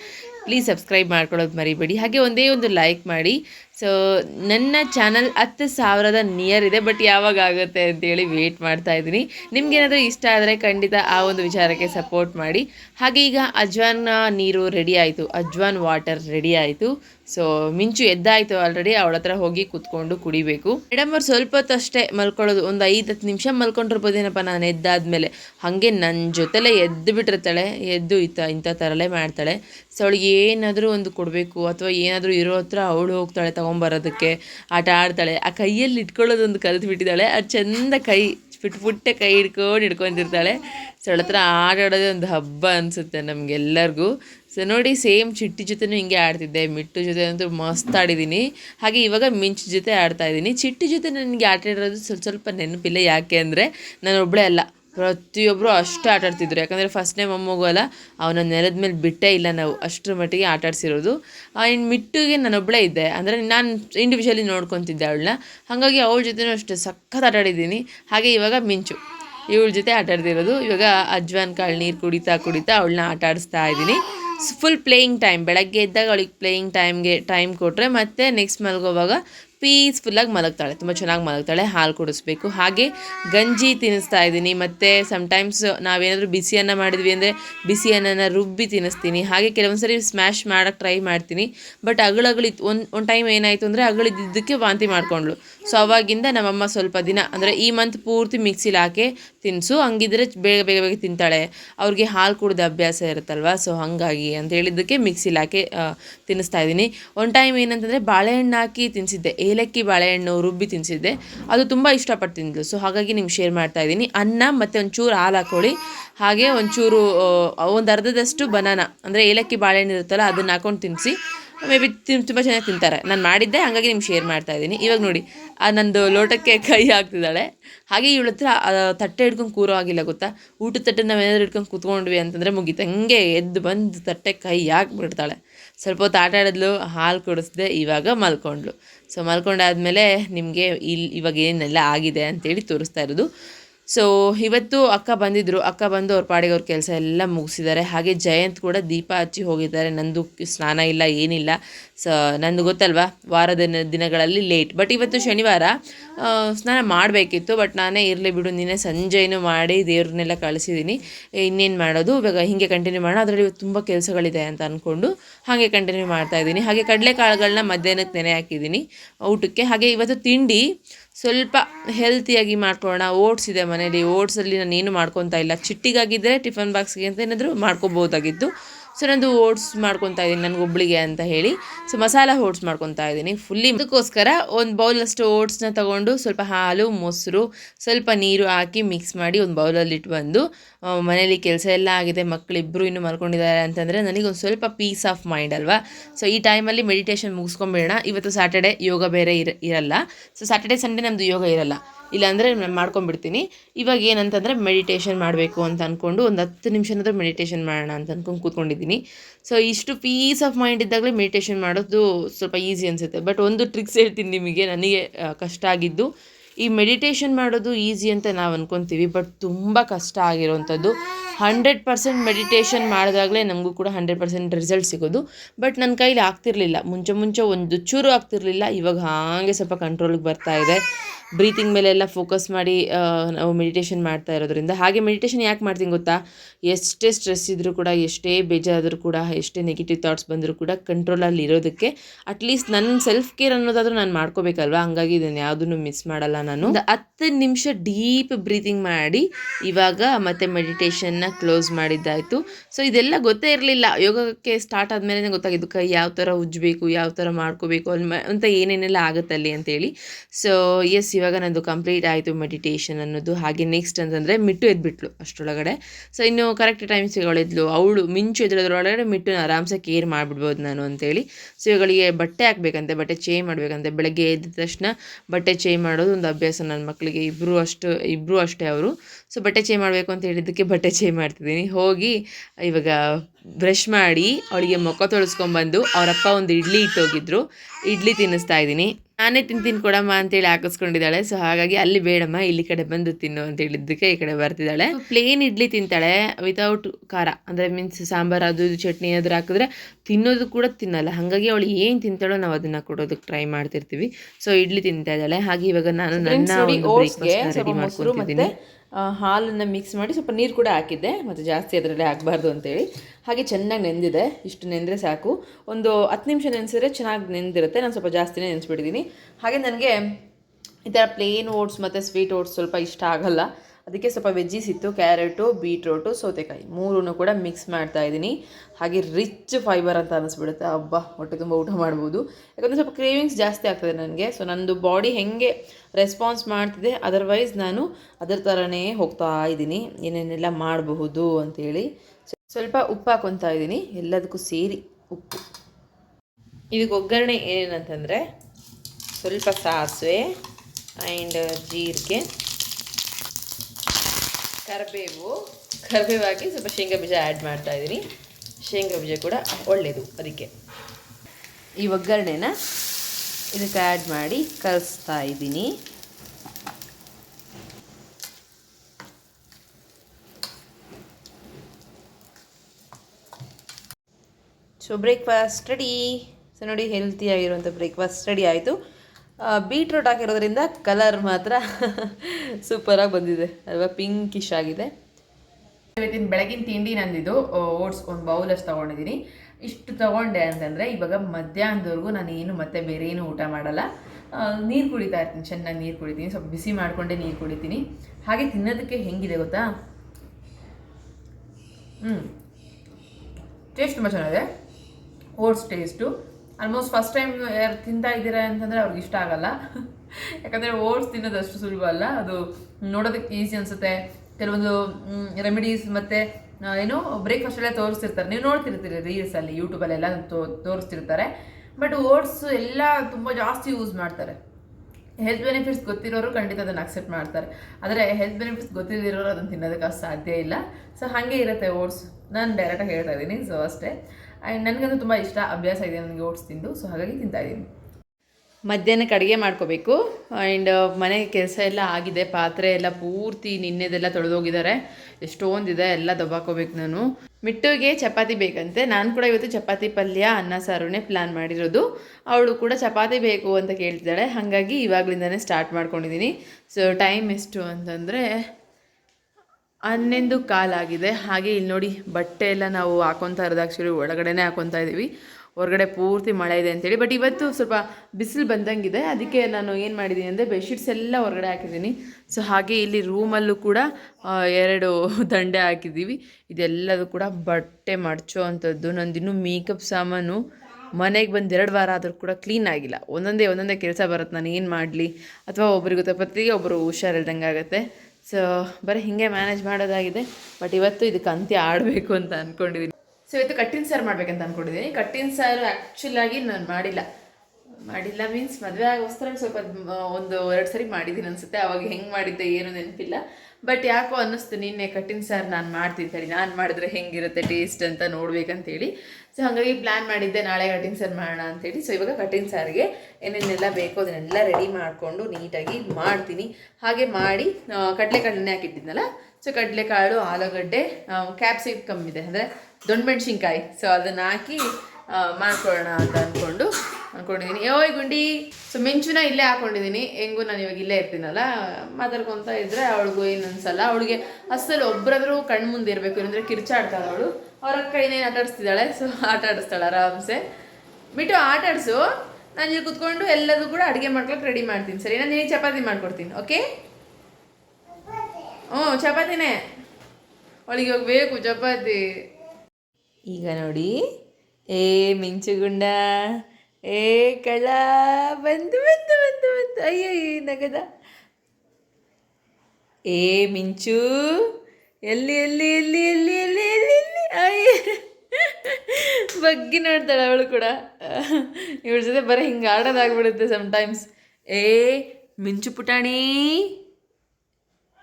ಪ್ಲೀಸ್ ಸಬ್ಸ್ಕ್ರೈಬ್ ಮಾಡ್ಕೊಳ್ಳೋದು ಮರಿಬೇಡಿ. ಹಾಗೆ ಒಂದೇ ಒಂದು ಲೈಕ್ ಮಾಡಿ. ಸೊ ನನ್ನ ಚಾನಲ್ ಹತ್ತು ಸಾವಿರದ ನಿಯರ್ ಇದೆ ಬಟ್ ಯಾವಾಗ ಆಗುತ್ತೆ ಅಂತೇಳಿ ವೇಟ್ ಮಾಡ್ತಾ ಇದ್ದೀನಿ. ನಿಮ್ಗೇನಾದರೂ ಇಷ್ಟ ಆದರೆ ಖಂಡಿತ ಆ ಒಂದು ವಿಚಾರಕ್ಕೆ ಸಪೋರ್ಟ್ ಮಾಡಿ. ಹಾಗೆ ಈಗ ಅಜ್ವಾನ ನೀರು ರೆಡಿ ಆಯಿತು. ಅಜ್ವಾನ್ ವಾಟರ್ ರೆಡಿ ಆಯಿತು. ಸೊ ಮಿಂಚು ಎದ್ದಾಯಿತು ಆಲ್ರೆಡಿ ಅವಳ ಹತ್ರ ಹೋಗಿ ಕುತ್ಕೊಂಡು ಕುಡಿಬೇಕು. ಮೇಡಮ್ ಅವ್ರು ಸ್ವಲ್ಪ ಹೊತ್ತಷ್ಟೇ ಮಲ್ಕೊಳ್ಳೋದು, ಒಂದು ಐದು ಹತ್ತು ನಿಮಿಷ ಮಲ್ಕೊಂಡಿರ್ಬೋದೇನಪ್ಪ ನಾನು ಎದ್ದಾದ್ಮೇಲೆ. ಹಾಗೆ ನನ್ನ ಜೊತೆಲೇ ಎದ್ದು ಬಿಟ್ಟಿರ್ತಾಳೆ, ಎದ್ದು ಇತ್ತ, ಇಂಥ ಥರಲೇ ಮಾಡ್ತಾಳೆ. ಸೊ ಅವಳಿಗೆ ಏನಾದರೂ ಒಂದು ಕೊಡಬೇಕು, ಅಥವಾ ಏನಾದರೂ ಇರೋ ಹತ್ರ ಅವಳು ಹೋಗ್ತಾಳೆ ತೊಗೊಂಬರೋದಕ್ಕೆ, ಆಟ ಆಡ್ತಾಳೆ. ಆ ಕೈಯಲ್ಲಿ ಇಟ್ಕೊಳ್ಳೋದೊಂದು ಕಲಿತು ಬಿಟ್ಟಿದ್ದಾಳೆ. ಅದು ಚೆಂದ ಕೈ ಪುಟ್ಟ ಪುಟ್ಟೆ ಕೈ ಹಿಡ್ಕೊಂಡು ಹಿಡ್ಕೊಂಡಿರ್ತಾಳೆ. ಸೊ ಅವಳ ಹತ್ರ ಆಟ ಆಡೋದೇ ಒಂದು ಹಬ್ಬ ಅನಿಸುತ್ತೆ ನಮಗೆಲ್ಲರಿಗೂ. ಸೊ ನೋಡಿ, ಸೇಮ್ ಚಿಟ್ಟಿ ಜೊತೆನೂ ಹಿಂಗೆ ಆಡ್ತಿದ್ದೆ. ಮಿಟ್ಟು ಜೊತೆ ಅಂತೂ ಮಸ್ತ್ ಆಡಿದ್ದೀನಿ. ಹಾಗೆ ಇವಾಗ ಮಿಂಚು ಜೊತೆ ಆಡ್ತಾ ಇದ್ದೀನಿ. ಚಿಟ್ಟಿ ಜೊತೆ ನನಗೆ ಆಟ ಆಡೋದು ಸ್ವಲ್ಪ ಸ್ವಲ್ಪ ನೆನಪಿಲ್ಲ. ಯಾಕೆ ಅಂದರೆ ನಾನು ಒಬ್ಬಳೇ ಅಲ್ಲ. ಪ್ರತಿಯೊಬ್ಬರು ಅಷ್ಟು ಆಟ ಆಡ್ತಿದ್ರು. ಯಾಕಂದರೆ ಫಸ್ಟ್ನೇ ಅಲ್ಲ, ಅವನ ನೆಲದ ಮೇಲೆ ಬಿಟ್ಟೇ ಇಲ್ಲ ನಾವು ಅಷ್ಟರ ಮಟ್ಟಿಗೆ ಆಟ ಆಡ್ಸಿರೋದು. ಇನ್ನು ಮಿಟ್ಟುಗೆ ನಾನೊಬ್ಬಳೇ ಇದ್ದೆ. ಅಂದರೆ ನಾನು ಇಂಡಿವಿಜುವಲಿ ನೋಡ್ಕೊತಿದ್ದೆ ಅವಳನ್ನ. ಹಾಗಾಗಿ ಅವಳ ಜೊತೆನೂ ಅಷ್ಟೇ ಸಖತ್ ಆಟ ಆಡಿದ್ದೀನಿ. ಹಾಗೆ ಇವಾಗ ಮಿಂಚು. ಇವಳ ಜೊತೆ ಆಟ ಆಡ್ತಿರೋದು. ಇವಾಗ ಅಜ್ವಾನ್ ಕಾಳು ನೀರು ಕುಡಿತಾ ಕುಡಿತಾ ಅವಳನ್ನ ಆಟ ಆಡಿಸ್ತಾ ಇದ್ದೀನಿ. ಫುಲ್ ಪ್ಲೇಯಿಂಗ್ ಟೈಮ್ ಬೆಳಗ್ಗೆ ಎದ್ದಾಗ ಅವಳಿಗೆ ಪ್ಲೇಯಿಂಗ್ ಟೈಮ್ಗೆ ಟೈಮ್ ಕೊಟ್ಟರೆ ಮತ್ತೆ ನೆಕ್ಸ್ಟ್ ಮಲಗೋವಾಗ ಪೀಸ್ಫುಲ್ಲಾಗಿ ಮಲಗ್ತಾಳೆ, ತುಂಬ ಚೆನ್ನಾಗಿ ಮಲಗ್ತಾಳೆ, ಹಾಲು ಕುಡಿಸ್ಬೇಕು. ಹಾಗೆ ಗಂಜಿ ತಿನ್ನಿಸ್ತಾ ಇದ್ದೀನಿ. ಮತ್ತು ಸಮ್ಟೈಮ್ಸ್ ನಾವೇನಾದರೂ ಬಿಸಿ ಅನ್ನ ಮಾಡಿದ್ವಿ ಅಂದರೆ ಬಿಸಿ ಅನ್ನನ ರುಬ್ಬಿ ತಿನ್ನಿಸ್ತೀನಿ. ಹಾಗೆ ಕೆಲವೊಂದು ಸರಿ ಸ್ಮ್ಯಾಶ್ ಮಾಡೋಕ್ಕೆ ಟ್ರೈ ಮಾಡ್ತೀನಿ. ಬಟ್ ಅಗಳಗಳಿತ್ತು, ಒಂದು ಒಂದು ಟೈಮ್ ಏನಾಯಿತು ಅಂದರೆ ಅಗಳಿದ್ದಕ್ಕೆ ವಾಂತಿ ಮಾಡ್ಕೊಂಡ್ಳು. ಸೊ ಅವಾಗಿಂದ ನಮ್ಮಮ್ಮ ಸ್ವಲ್ಪ ದಿನ, ಅಂದರೆ ಈ ಮಂತ್ ಪೂರ್ತಿ ಮಿಕ್ಸಿಲಿ ಹಾಕಿ ತಿನ್ನಿಸು ಹಂಗಿದ್ರೆ ಬೇಗ ಬೇಗ ಬೇಗ ತಿಂತಾಳೆ. ಅವ್ರಿಗೆ ಹಾಲು ಕುಡಿದ ಅಭ್ಯಾಸ ಇರುತ್ತಲ್ವ? ಸೊ ಹಾಗಾಗಿ ಅಂತ ಹೇಳಿದ್ದಕ್ಕೆ ಮಿಕ್ಸಿಲಿ ಹಾಕಿ ತಿನ್ನಿಸ್ತಾ ಇದ್ದೀನಿ. ಒಂದು ಟೈಮ್ ಏನಂತಂದರೆ ಬಾಳೆಹಣ್ಣು ಹಾಕಿ ತಿನ್ನಿಸಿದ್ದೆ ಏಲಕ್ಕಿ ಬಾಳೆಹಣ್ಣು ರುಬ್ಬಿ ತಿನ್ನಿಸಿದ್ದೆ ಅದು ತುಂಬ ಇಷ್ಟಪಟ್ಟು ತಿಂದ್ಲು. ಸೊ ಹಾಗಾಗಿ ನಿಮ್ಗೆ ಶೇರ್ ಮಾಡ್ತಾ ಇದ್ದೀನಿ. ಅನ್ನ ಮತ್ತು ಒಂಚೂರು ಹಾಲು ಹಾಕೊಳ್ಳಿ ಹಾಗೆ ಒಂಚೂರು ಒಂದು ಅರ್ಧದಷ್ಟು ಬನಾನ ಅಂದರೆ ಏಲಕ್ಕಿ ಬಾಳೆಹಣ್ಣು ಇರುತ್ತಲ್ಲ, ಅದನ್ನ ಹಾಕೊಂಡು ತಿನ್ನಿಸಿ ಮೇ ಬಿ ತಿನ್, ತುಂಬ ಚೆನ್ನಾಗಿ ತಿಂತಾರೆ. ನಾನು ಮಾಡಿದ್ದೆ, ಹಾಗಾಗಿ ನಿಮ್ಗೆ ಶೇರ್ ಮಾಡ್ತಾ ಇದ್ದೀನಿ. ಇವಾಗ ನೋಡಿ, ಆ, ನಂದು ಲೋಟಕ್ಕೆ ಕೈ ಹಾಕ್ತಿದ್ದಾಳೆ. ಹಾಗೆ ಇವಳ ಹತ್ರ ತಟ್ಟೆ ಹಿಡ್ಕೊಂಡು ಕೂರೋ ಆಗಿಲ್ಲ ಗೊತ್ತಾ? ಊಟದ ತಟ್ಟೆ ನಾವು ಏನಾದರೂ ಹಿಡ್ಕೊಂಡು ಕೂತ್ಕೊಂಡ್ವಿ ಅಂತಂದರೆ ಮುಗೀತು. ಹಂಗೆ ಎದ್ದು ಬಂದು ತಟ್ಟೆ ಕೈ ಹಾಕ್ಬಿಡ್ತಾಳೆ. ಸ್ವಲ್ಪ ಹೊತ್ತು ಆಟ ಆಡಿದ್ಲು, ಹಾಲು ಕುಡಿಸ್ದೆ, ಇವಾಗ ಮಲ್ಕೊಂಡ್ಳು. ಸೊ ಮಲ್ಕೊಂಡಾದ್ಮೇಲೆ ನಿಮಗೆ ಇಲ್ಲಿ ಇವಾಗ ಏನೆಲ್ಲ ಆಗಿದೆ ಅಂತೇಳಿ ತೋರಿಸ್ತಾ ಇರೋದು. ಸೊ ಇವತ್ತು ಅಕ್ಕ ಬಂದಿದ್ದರು ಅಕ್ಕ ಬಂದು ಅವ್ರ ಪಾಡಿಗೆ ಅವ್ರ ಕೆಲಸ ಎಲ್ಲ ಮುಗಿಸಿದ್ದಾರೆ. ಹಾಗೆ ಜಯಂತ್ ಕೂಡ ದೀಪ ಹಚ್ಚಿ ಹೋಗಿದ್ದಾರೆ. ನಂದು ಸ್ನಾನ ಇಲ್ಲ, ಏನಿಲ್ಲ. ಸೊ ನಂದು ಗೊತ್ತಲ್ವಾ? ವಾರದ ದಿನಗಳಲ್ಲಿ ಲೇಟ್ ಬಟ್ ಇವತ್ತು ಶನಿವಾರ ಸ್ನಾನ ಮಾಡಬೇಕಿತ್ತು. ಬಟ್ ನಾನೇ ಇರಲಿ ಬಿಡು, ನಿನ್ನೆ ಸಂಜೆಯೂ ಮಾಡಿ ದೇವ್ರನ್ನೆಲ್ಲ ಕಳಿಸಿದ್ದೀನಿ. ಇನ್ನೇನು ಮಾಡೋದು? ಇವಾಗ ಹೀಗೆ ಕಂಟಿನ್ಯೂ ಮಾಡೋಣ. ಅದರಲ್ಲಿ ಇವತ್ತು ತುಂಬ ಕೆಲಸಗಳಿದೆ ಅಂತ ಅಂದ್ಕೊಂಡು ಹಾಗೆ ಕಂಟಿನ್ಯೂ ಮಾಡ್ತಾ ಇದ್ದೀನಿ. ಹಾಗೆ ಕಡಲೆಕಾಳುಗಳನ್ನ ಮಧ್ಯಾಹ್ನಕ್ಕೆ ನೆನೆ ಹಾಕಿದ್ದೀನಿ ಊಟಕ್ಕೆ. ಹಾಗೆ ಇವತ್ತು ತಿಂಡಿ ಸ್ವಲ್ಪ ಹೆಲ್ತಿಯಾಗಿ ಮಾಡ್ಕೊಳ್ಳೋಣ. ಓಟ್ಸ್ ಇದೆ ಮನೇಲಿ. ಓಟ್ಸಲ್ಲಿ ನಾನು ಏನು ಮಾಡ್ಕೊತಾ ಇಲ್ಲ. ಚಿಟ್ಟಿಗಾಗಿದ್ದರೆ ಟಿಫನ್ ಬಾಕ್ಸ್ಗೆ ಅಂತ ಏನಾದರೂ ಮಾಡ್ಕೋಬೋದಾಗಿತ್ತು ಸೊ ನಂದು ಓಟ್ಸ್ ಮಾಡ್ಕೊತಾ ಇದ್ದೀನಿ ನನಗೊಬ್ಳಿಗೆ ಅಂತ ಹೇಳಿ. ಸೊ ಮಸಾಲ ಓಟ್ಸ್ ಮಾಡ್ಕೊತಾ ಇದ್ದೀನಿ. ಫುಲ್ಲಿ ಅದಕ್ಕೋಸ್ಕರ ಒಂದು ಬೌಲಷ್ಟು ಓಟ್ಸ್ನ ತಗೊಂಡು ಸ್ವಲ್ಪ ಹಾಲು ಮೊಸರು ಸ್ವಲ್ಪ ನೀರು ಹಾಕಿ ಮಿಕ್ಸ್ ಮಾಡಿ ಒಂದು ಬೌಲಲ್ಲಿ ಇಟ್ಟು ಬಂದು ಆ, ಮನೇಲಿ ಕೆಲಸ ಎಲ್ಲ ಆಗಿದೆ ಮಕ್ಕಳಿಬ್ಬರು ಇನ್ನೂ ಮಲ್ಕೊಂಡಿದ್ದಾರೆ ಅಂತಂದರೆ ನನಗೆ ಒಂದು ಸ್ವಲ್ಪ ಪೀಸ್ ಆಫ್ ಮೈಂಡ್ ಅಲ್ವಾ? ಸೊ ಈ ಟೈಮಲ್ಲಿ ಮೆಡಿಟೇಷನ್ ಮುಗಿಸ್ಕೊಂಬಿಡೋಣ. ಇವತ್ತು ಸ್ಯಾಟರ್ಡೆ ಯೋಗ ಬೇರೆ ಇರ ಇರಲ್ಲ. ಸೊ ಸ್ಯಾಟರ್ಡೆ ಸಂಡೇ ನಮ್ಮದು ಯೋಗ ಇರಲ್ಲ. ಇಲ್ಲಾಂದರೆ ನಾನು ಮಾಡ್ಕೊಂಡ್ಬಿಡ್ತೀನಿ. ಇವಾಗ ಏನಂತಂದರೆ ಮೆಡಿಟೇಷನ್ ಮಾಡಬೇಕು ಅಂತ ಅಂದ್ಕೊಂಡು ಒಂದು ಹತ್ತು ನಿಮಿಷನಾದ್ರೂ ಮೆಡಿಟೇಷನ್ ಮಾಡೋಣ ಅಂತ ಅಂದ್ಕೊಂಡು ಕೂತ್ಕೊಂಡಿದ್ದೀನಿ. ಸೊ ಇಷ್ಟು ಪೀಸ್ ಆಫ್ ಮೈಂಡ್ ಇದ್ದಾಗಲೇ ಮೆಡಿಟೇಷನ್ ಮಾಡೋದು ಸ್ವಲ್ಪ ಈಸಿ ಅನಿಸುತ್ತೆ. ಬಟ್ ಒಂದು ಟ್ರಿಕ್ಸ್ ಹೇಳ್ತೀನಿ ನಿಮಗೆ. ನನಗೆ ಕಷ್ಟ ಆಗಿದ್ದು. ಈ ಮೆಡಿಟೇಷನ್ ಮಾಡೋದು ಈಸಿ ಅಂತ ನಾವು ಅಂದ್ಕೊತೀವಿ ಬಟ್ ತುಂಬ ಕಷ್ಟ ಆಗಿರೋವಂಥದ್ದು ಹಂಡ್ರೆಡ್ ಪರ್ಸೆಂಟ್ ಮೆಡಿಟೇಷನ್ ಮಾಡಿದಾಗಲೇ ನಮಗೂ ಕೂಡ ಹಂಡ್ರೆಡ್ ಪರ್ಸೆಂಟ್ ರಿಸಲ್ಟ್ ಸಿಗೋದು. ಬಟ್ ನನ್ನ ಕೈಲಿ ಆಗ್ತಿರ್ಲಿಲ್ಲ. ಮುಂಚೆ ಮುಂಚೆ ಒಂದು ಚೂರು ಆಗ್ತಿರ್ಲಿಲ್ಲ. ಇವಾಗ ಹಾಗೆ ಸ್ವಲ್ಪ ಕಂಟ್ರೋಲಿಗೆ ಬರ್ತಾ ಇದೆ. ಬ್ರೀತಿಂಗ್ ಮೇಲೆಲ್ಲ ಫೋಕಸ್ ಮಾಡಿ ನಾವು ಮೆಡಿಟೇಷನ್ ಮಾಡ್ತಾ ಇರೋದ್ರಿಂದ. ಹಾಗೆ ಮೆಡಿಟೇಷನ್ ಯಾಕೆ ಮಾಡ್ತೀನಿ ಗೊತ್ತಾ? ಎಷ್ಟೇ ಸ್ಟ್ರೆಸ್ ಇದ್ದರೂ ಕೂಡ, ಎಷ್ಟೇ ಬೇಜಾರಾದರೂ ಕೂಡ, ಎಷ್ಟೇ ನೆಗೆಟಿವ್ ಥಾಟ್ಸ್ ಬಂದರೂ ಕೂಡ ಕಂಟ್ರೋಲಲ್ಲಿ ಇರೋದಕ್ಕೆ ಅಟ್ಲೀಸ್ಟ್ ನನ್ನ ಸೆಲ್ಫ್ ಕೇರ್ ಅನ್ನೋದಾದರೂ ನಾನು ಮಾಡ್ಕೋಬೇಕಲ್ವಾ? ಹಂಗಾಗಿ ಇದನ್ನು ಯಾವುದನ್ನು ಮಿಸ್ ಮಾಡಲ್ಲ ನಾನು. ಹತ್ತು ನಿಮಿಷ ಡೀಪ್ ಬ್ರೀತಿಂಗ್ ಮಾಡಿ, ಇವಾಗ ಮತ್ತೆ ಮೆಡಿಟೇಷನ್ನ ಕ್ಲೋಸ್ ಮಾಡಿದ್ದಾಯಿತು. ಸೊ ಇದೆಲ್ಲ ಗೊತ್ತೇ ಇರಲಿಲ್ಲ. ಯೋಗಕ್ಕೆ ಸ್ಟಾರ್ಟ್ ಆದಮೇಲೆ ಗೊತ್ತಾಗಿದ್ದು, ಕೈ ಯಾವ ಥರ ಉಜ್ಜಬೇಕು ಯಾವ ಥರ ಮಾಡ್ಕೋಬೇಕು ಅಲ್ಲಿ ಅಂತ ಏನೇನೆಲ್ಲ ಆಗುತ್ತಲ್ಲಿ ಅಂತೇಳಿ. ಸೊ ಎಸ್ ಇವಾಗ ನಂದು ಕಂಪ್ಲೀಟ್ ಆಯಿತು ಮೆಡಿಟೇಷನ್ ಅನ್ನೋದು. ಹಾಗೆ ನೆಕ್ಸ್ಟ್ ಅಂತಂದರೆ ಮಿಟ್ಟು ಎದ್ಬಿಟ್ಲು ಅಷ್ಟರೊಳಗಡೆ. ಸೊ ಇನ್ನು ಕರೆಕ್ಟ್ ಟೈಮ್ಸ್ ಸಿಗಳಿದ್ಲು ಅವಳು ಮಿಂಚು ಎದ್ರೊಳಗಡೆ ಮಿಟ್ಟುನ ಆರಾಮ್ಸೆ ಕೇರ್ ಮಾಡಿಬಿಡ್ಬೋದು ನಾನು ಅಂತೇಳಿ. ಸೊ ಇವುಗಳಿಗೆ ಬಟ್ಟೆ ಹಾಕ್ಬೇಕಂತೆ, ಬಟ್ಟೆ ಚೇಂಜ್ ಮಾಡಬೇಕಂತೆ. ಬೆಳಗ್ಗೆ ಎದ್ದ ತಕ್ಷಣ ಬಟ್ಟೆ ಚೇಂಜ್ ಮಾಡೋದು ಒಂದು ಅಭ್ಯಾಸ ನನ್ನ ಮಕ್ಕಳಿಗೆ ಇಬ್ಬರು ಅಷ್ಟು ಇಬ್ಬರು ಅಷ್ಟೇ ಅವರು. ಸೊ ಬಟ್ಟೆ ಚೇಂಜ್ ಮಾಡಬೇಕು ಅಂತ ಹೇಳಿದ್ದಕ್ಕೆ ಬಟ್ಟೆ ಚೇಂಜ್ ಮಾಡ್ತಿದ್ದೀನಿ. ಹೋಗಿ ಇವಾಗ ಬ್ರಷ್ ಮಾಡಿ, ಅವಳಿಗೆ ಮುಖ ತೊಳಸ್ಕೊಂಬಂದು ಅವರಪ್ಪ ಒಂದು ಇಡ್ಲಿ ಇಟ್ಟೋಗಿದ್ರು. ಇಡ್ಲಿ ತಿನ್ನಿಸ್ತಾ ಇದ್ದೀನಿ. ನಾನೇ ತಿಂತೀನಿ ಕೊಡಮ್ಮ ಅಂತೇಳಿ ಹಾಕಿಸ್ಕೊಂಡಿದ್ದಾಳೆ. ಸೊ ಹಾಗಾಗಿ ಅಲ್ಲಿ ಬೇಡಮ್ಮ ಇಲ್ಲಿ ಕಡೆ ಬಂದು ತಿನ್ನು ಅಂತ ಹೇಳಿದ್ದಕ್ಕೆ ಈ ಕಡೆ ಬರ್ತಿದ್ದಾಳೆ. ಪ್ಲೇನ್ ಇಡ್ಲಿ ತಿಂತಾಳೆ ವಿತೌಟ್ ಖಾರ. ಅಂದರೆ ಮೀನ್ಸ್ ಸಾಂಬಾರು ಅದು ಇದು ಚಟ್ನಿ ಅದ್ರ ಹಾಕಿದ್ರೆ ತಿನ್ನೋದು ಕೂಡ ತಿನ್ನಲ್ಲ. ಹಾಗಾಗಿ ಅವಳು ಏನು ತಿಂತಾಳೋ ನಾವು ಅದನ್ನ ಕೊಡೋದಕ್ಕೆ ಟ್ರೈ ಮಾಡ್ತಿರ್ತೀವಿ. ಸೊ ಇಡ್ಲಿ ತಿಂತಾ ಇದ್ದಾಳೆ. ಹಾಗೆ ಇವಾಗ ನಾನು ನನ್ನ ರೆಡಿ ಮಾಡ್ಕೊತಿದ್ದೀನಿ ಹಾಲನ್ನು ಮಿಕ್ಸ್ ಮಾಡಿ ಸ್ವಲ್ಪ ನೀರು ಕೂಡ ಹಾಕಿದ್ದೆ. ಮತ್ತು ಜಾಸ್ತಿ ಅದರಲ್ಲಿ ಆಗಬಾರ್ದು ಅಂತೇಳಿ. ಹಾಗೆ ಚೆನ್ನಾಗಿ ನೆಂದಿದೆ. ಇಷ್ಟು ನೆಂದರೆ ಸಾಕು. ಒಂದು ಹತ್ತು ನಿಮಿಷ ನೆನೆಸಿದ್ರೆ ಚೆನ್ನಾಗಿ ನೆಂದಿರುತ್ತೆ. ನಾನು ಸ್ವಲ್ಪ ಜಾಸ್ತಿನೇ ನೆನೆಸ್ಬಿಟ್ಟಿದ್ದೀನಿ ಹಾಗೆ ನನಗೆ ಈ ಥರ ಪ್ಲೇನ್ ಓಟ್ಸ್ ಮತ್ತು ಸ್ವೀಟ್ ಓಟ್ಸ್ ಸ್ವಲ್ಪ ಇಷ್ಟ ಆಗಲ್ಲ. ಅದಕ್ಕೆ ಸ್ವಲ್ಪ ವೆಜ್ಜೀಸ್ ಇತ್ತು ಕ್ಯಾರೆಟು ಬೀಟ್ರೋಟು ಸೌತೆಕಾಯಿ. ಮೂರೂ ಕೂಡ ಮಿಕ್ಸ್ ಮಾಡ್ತಾ ಇದ್ದೀನಿ. ಹಾಗೆ ರಿಚ್ ಫೈಬರ್ ಅಂತ ಅನಿಸ್ಬಿಡುತ್ತೆ. ಹಬ್ಬ ಹೊಟ್ಟೆ ತುಂಬ ಊಟ ಮಾಡ್ಬೋದು. ಯಾಕಂದರೆ ಸ್ವಲ್ಪ ಕ್ರೇವಿಂಗ್ಸ್ ಜಾಸ್ತಿ ಆಗ್ತದೆ ನನಗೆ. ಸೊ ನನ್ನದು ಬಾಡಿ ಹೆಂಗೆ ರೆಸ್ಪಾನ್ಸ್ ಮಾಡ್ತಿದೆ ಅದರ್ವೈಸ್ ನಾನು ಅದರ ಥರನೇ ಹೋಗ್ತಾ ಇದ್ದೀನಿ. ಏನೇನೆಲ್ಲ ಮಾಡಬಹುದು ಅಂತೇಳಿ. ಸ್ವಲ್ಪ ಉಪ್ಪು ಹಾಕೊತಾ ಇದ್ದೀನಿ. ಎಲ್ಲದಕ್ಕೂ ಸೇರಿ ಉಪ್ಪು. ಇದಕ್ಕೆ ಒಗ್ಗರಣೆ ಏನೇನಂತಂದರೆ ಸ್ವಲ್ಪ ಸಾಸಿವೆ ಆ್ಯಂಡ್ ಜೀರಿಗೆ. ಕರಿಬೇವು. ಕರಿಬೇವು ಹಾಕಿ ಸ್ವಲ್ಪ ಶೇಂಗಾ ಬೀಜ ಆ್ಯಡ್ ಮಾಡ್ತಾ ಇದ್ದೀನಿ. ಶೇಂಗಾ ಬೀಜ ಕೂಡ ಒಳ್ಳೆಯದು ಅದಕ್ಕೆ. ಈ ಒಗ್ಗರಣೆನ ಇದಕ್ಕೆ ಆ್ಯಡ್ ಮಾಡಿ ಕಲಿಸ್ತಾ ಇದ್ದೀನಿ. ಸೊ ಬ್ರೇಕ್ಫಾಸ್ಟ್ ರೆಡಿ ಸೊ ನೋಡಿ ಹೆಲ್ತಿಯಾಗಿರುವಂಥ ಬ್ರೇಕ್ಫಾಸ್ಟ್ ರೆಡಿ ಆಯಿತು. ಬೀಟ್ರೂಟ್ ಹಾಕಿರೋದ್ರಿಂದ ಕಲರ್ ಮಾತ್ರ ಸೂಪರಾಗಿ ಬಂದಿದೆ. ಅಲ್ವಾ? ಪಿಂಕಿಶ್ ಆಗಿದೆ. ಇವತ್ತಿನ ಬೆಳಗಿನ ತಿಂಡಿ ನಂದಿದ್ದು ಓಟ್ಸ್ ಒಂದು ಬೌಲ್ ಅಷ್ಟು ತೊಗೊಂಡಿದ್ದೀನಿ ಇಷ್ಟು ತೊಗೊಂಡೆ ಅಂತಂದರೆ ಇವಾಗ ಮಧ್ಯಾಹ್ನದವರೆಗೂ ನಾನು ಏನು ಮತ್ತೆ ಬೇರೆ ಏನು ಊಟ ಮಾಡಲ್ಲ. ನೀರು ಕುಡಿತಾ ಇರ್ತೀನಿ. ಚೆನ್ನಾಗಿ ನೀರು ಕುಡಿತೀನಿ. ಸ್ವಲ್ಪ ಬಿಸಿ ಮಾಡಿಕೊಂಡೇ ನೀರು ಕುಡಿತೀನಿ. ಹಾಗೆ ತಿನ್ನೋದಕ್ಕೆ ಹೆಂಗಿದೆ ಗೊತ್ತಾ? ಹ್ಞೂ ಟೇಸ್ಟ್ ತುಂಬ ಚೆನ್ನಾಗಿದೆ. Oats taste almost first time ಯಾರು ತಿಂತಾ ಇದ್ದೀರಾ ಅಂತಂದರೆ ಅವ್ರಿಗೆ ಇಷ್ಟ ಆಗಲ್ಲ. ಯಾಕಂದರೆ ಓಟ್ಸ್ ತಿನ್ನೋದು ಅಷ್ಟು ಸುಲಭ ಅಲ್ಲ. ಅದು ನೋಡೋದಕ್ಕೆ ಈಸಿ ಅನಿಸುತ್ತೆ. ಕೆಲವೊಂದು ರೆಮಿಡೀಸ್ ಮತ್ತು ಏನು ಬ್ರೇಕ್ಫಾಸ್ಟಲ್ಲೇ ತೋರಿಸ್ತಿರ್ತಾರೆ. ನೀವು ನೋಡ್ತಿರ್ತೀರಿ ರೀಲ್ಸಲ್ಲಿ ಯೂಟ್ಯೂಬಲ್ಲೆಲ್ಲ ತೋ, ತೋರಿಸ್ತಿರ್ತಾರೆ. ಬಟ್ ಓಟ್ಸ್ ಎಲ್ಲ ತುಂಬ ಜಾಸ್ತಿ ಯೂಸ್ ಮಾಡ್ತಾರೆ. ಹೆಲ್ತ್ ಬೆನಿಫಿಟ್ಸ್ ಗೊತ್ತಿರೋರು ಖಂಡಿತ ಅದನ್ನು ಅಕ್ಸೆಪ್ಟ್ ಮಾಡ್ತಾರೆ. ಆದರೆ ಹೆಲ್ತ್ ಬೆನಿಫಿಟ್ಸ್ ಗೊತ್ತಿರೋರು ಅದನ್ನು ತಿನ್ನೋದಕ್ಕೆ ಸಾಧ್ಯ ಇಲ್ಲ. ಸೊ ಹಾಗೆ ಇರುತ್ತೆ ಓಟ್ಸ್. ನಾನು ಡೈರೆಕ್ಟಾಗಿ ಹೇಳ್ತಾ ಇದ್ದೀನಿ. ಸೊ ಅಷ್ಟೇ. ಆ್ಯಂಡ್ ನನಗಂತೂ ತುಂಬ ಇಷ್ಟ. ಅಭ್ಯಾಸ ಇದೆ, ನನಗೆ ಓಟ್ಸ್ ತಿಂದು ಸೊ ಹಾಗಾಗಿ ತಿಂತಾ ಇದ್ದೀನಿ. ಮಧ್ಯಾಹ್ನಕ್ಕೆ ಅಡುಗೆ ಮಾಡ್ಕೋಬೇಕು. ಆ್ಯಂಡ್ ಮನೆ ಕೆಲಸ ಎಲ್ಲ ಆಗಿದೆ, ಪಾತ್ರೆ ಎಲ್ಲ ಪೂರ್ತಿ ನಿನ್ನೆದೆಲ್ಲ ತೊಳೆದೋಗಿದ್ದಾರೆ. ಎಷ್ಟೊಂದಿದೆ, ಎಲ್ಲ ದಬ್ಬಾಕೋಬೇಕು ನಾನು. ಮಿಟ್ಟುಗೆ ಚಪಾತಿ ಬೇಕಂತೆ. ನಾನು ಕೂಡ ಇವತ್ತು ಚಪಾತಿ ಪಲ್ಯ, ಅನ್ನ ಸಾರುನೇ ಪ್ಲ್ಯಾನ್ ಮಾಡಿರೋದು. ಅವಳು ಕೂಡ ಚಪಾತಿ ಬೇಕು ಅಂತ ಕೇಳ್ತಿದ್ದಾಳೆ. ಹಾಗಾಗಿ ಇವಾಗಲಿಂದನೇ ಸ್ಟಾರ್ಟ್ ಮಾಡ್ಕೊಂಡಿದ್ದೀನಿ. ಸೊ ಟೈಮ್ ಎಷ್ಟು ಅಂತಂದರೆ ಹನ್ನೊಂದು ಕಾಲಾಗಿದೆ. ಹಾಗೆ ಇಲ್ಲಿ ನೋಡಿ ಬಟ್ಟೆ ಎಲ್ಲ ನಾವು ಹಾಕೊತಾ ಇರೋದು ಆ್ಯಕ್ಚುಲಿ ಒಳಗಡೆನೇ ಹಾಕೊತಾ ಇದ್ದೀವಿ ಹೊರಗಡೆ ಪೂರ್ತಿ ಮಳೆ ಇದೆ ಅಂತೇಳಿ. ಬಟ್ ಇವತ್ತು ಸ್ವಲ್ಪ ಬಿಸಿಲು ಬಂದಂಗಿದೆ. ಅದಕ್ಕೆ ನಾನು ಏನು ಮಾಡಿದ್ದೀನಿ ಅಂದರೆ ಬೆಡ್ಶೀಟ್ಸ್ ಎಲ್ಲ ಹೊರಗಡೆ ಹಾಕಿದ್ದೀನಿ. ಸೊ ಹಾಗೆ ಇಲ್ಲಿ ರೂಮಲ್ಲೂ ಕೂಡ ಎರಡು ದಂಡೆ ಹಾಕಿದ್ದೀವಿ. ಇದೆಲ್ಲದೂ ಕೂಡ ಬಟ್ಟೆ ಮಡ್ಚೋ ಅಂಥದ್ದು. ನಂದಿನ್ನೂ ಮೇಕಪ್ ಸಾಮಾನು ಮನೆಗೆ ಬಂದು ಎರಡು ವಾರ ಆದರೂ ಕೂಡ ಕ್ಲೀನ್ ಆಗಿಲ್ಲ. ಒಂದೊಂದೇ ಒಂದೊಂದೇ ಕೆಲಸ ಬರುತ್ತೆ. ನಾನು ಏನು ಮಾಡಲಿ? ಅಥವಾ ಒಬ್ರಿಗೆ ತಪ್ಪತ್ತಿಗೆ ಒಬ್ಬರು ಹುಷಾರಿಲ್ದಂಗೆ ಆಗುತ್ತೆ ಸೊ ಬರೀ ಹೀಗೆ ಮ್ಯಾನೇಜ್ ಮಾಡೋದಾಗಿದೆ ಬಟ್ ಇವತ್ತು ಇದಕ್ಕೆ ಅಂತ್ಯ ಆಡಬೇಕು ಅಂತ ಅಂದ್ಕೊಂಡಿದ್ದೀನಿ ಸೊ ಇವತ್ತು ಕಟ್ಟಿನ ಸಾರು ಮಾಡ್ಬೇಕಂತ ಅಂದ್ಕೊಂಡಿದ್ದೀನಿ ಕಟ್ಟಿನ ಸಾರು ಆ್ಯಕ್ಚುಲಾಗಿ ನಾನು ಮಾಡಿಲ್ಲ. ಮಾಡಿಲ್ಲ ಮೀನ್ಸ್ ಮದುವೆ ಆಗೋಸ್ಕರ ಸ್ವಲ್ಪ ಒಂದು ಎರಡು ಸರಿ ಮಾಡಿದ್ದೀನಿ ಅನಿಸುತ್ತೆ. ಅವಾಗ ಹೆಂಗೆ ಮಾಡಿದ್ದೆ ಏನು ನೆನಪಿಲ್ಲ. ಬಟ್ ಯಾಕೋ ಅನ್ನಿಸ್ತು, ನಿನ್ನೆ ಕಟ್ಟಿನ ಸಾರು ನಾನು ಮಾಡ್ತೀನಿ ಸರಿ, ನಾನು ಮಾಡಿದ್ರೆ ಹೆಂಗಿರುತ್ತೆ ಟೇಸ್ಟ್ ಅಂತ ನೋಡ್ಬೇಕಂತೇಳಿ. ಸೊ ಹಾಗಾಗಿ ಪ್ಲ್ಯಾನ್ ಮಾಡಿದ್ದೆ ನಾಳೆ ಕಟಿಂಗ್ ಸಾರು ಮಾಡೋಣ ಅಂತೇಳಿ. ಸೊ ಇವಾಗ ಕಟಿಂಗ್ ಸಾರಿಗೆ ಏನೇನೆಲ್ಲ ಬೇಕೋ ಅದನ್ನೆಲ್ಲ ರೆಡಿ ಮಾಡಿಕೊಂಡು ನೀಟಾಗಿ ಮಾಡ್ತೀನಿ. ಹಾಗೆ ಮಾಡಿ ಕಡಲೆಕಾಳನ್ನೇ ಹಾಕಿಟ್ಟಿದ್ನಲ್ಲ? ಸೊ ಕಡಲೆಕಾಳು, ಆಲೂಗಡ್ಡೆ ಕ್ಯಾಪ್ಸಿಕಮ್ ಇದೆ. ಅಂದರೆ ದೊಣ್ಣೆ ಮೆಣಸಿನ್ಕಾಯಿ. ಸೊ ಅದನ್ನು ಹಾಕಿ ಮಾಡ್ಕೊಳ್ಳೋಣ ಅಂತ ಅಂದ್ಕೊಂಡು ಅಂದ್ಕೊಂಡಿದ್ದೀನಿ ಓಯ್ ಗುಂಡಿ, ಸೊ ಮಿಂಚುನ ಇಲ್ಲೇ ಹಾಕೊಂಡಿದ್ದೀನಿ. ಹೆಂಗೂ ನಾನು ಇವಾಗ ಇಲ್ಲೇ ಇರ್ತೀನಲ್ಲ, ಮಾತಾಡ್ಕೊತ ಇದ್ರೆ ಅವಳಿಗೂ ಏನು ಅನ್ಸಲ್ಲ ಅವಳಿಗೆ ಅಸಲು ಒಬ್ಬರಾದ್ರೂ ಕಣ್ಣು ಮುಂದೆ ಇರಬೇಕು ಏನಂದರೆ ಕಿರ್ಚಾಡ್ತಾಳೆ ಅವಳು. ಅವ್ರ ಅಕ್ಕ ಇನ್ನೇನು ಆಟ ಆಡಿಸ್ತಿದ್ದಾಳೆ? ಸೊ ಆಟ ಆಡಿಸ್ತಾಳೆ ಆರಾಮ್ಸೆ. ಬಿಟ್ಟು ಆಟ ಆಡಿಸು. ನಾನು ಇಲ್ಲಿ ಕುತ್ಕೊಂಡು ಎಲ್ಲದೂ ಕೂಡ ಅಡುಗೆ ಮಾಡ್ಕೊಳಕ್ಕೆ ರೆಡಿ ಮಾಡ್ತೀನಿ. ಸರಿ, ನಾನು ನಿನಗೆ ಚಪಾತಿ ಮಾಡ್ಕೊಡ್ತೀನಿ ಓಕೆ ಹ್ಞೂ, ಚಪಾತಿನೇ. ಅವಳಿಗೆ ಇವಾಗ ಬೇಕು ಚಪಾತಿ. ಈಗ ನೋಡಿ ಏ ಮಿಂಚುಗುಂಡ ಏ ಕಳ ಬಂತು ಬಂತು ಬಂತು ಬಂತು ಅಯ್ಯೋ ಈ ನಗದ ಏ ಮಿಂಚು ಎಲ್ಲಿ ಎಲ್ಲಿ ಎಲ್ಲಿ ಎಲ್ಲಿ ಎಲ್ಲಿ ಎಲ್ಲಿ ಎಲ್ಲಿ ಅಯ್ಯ ಬಗ್ಗಿ ನೋಡ್ತಾಳೆ ಅವಳು ಕೂಡ ಇವಳ ಜೊತೆ ಬರೀ ಹಿಂಗೆ ಆಡೋದಾಗ್ಬಿಡುತ್ತೆ ಸಮ್ಟೈಮ್ಸ್ ಏ ಮಿಂಚು ಪುಟಾಣಿ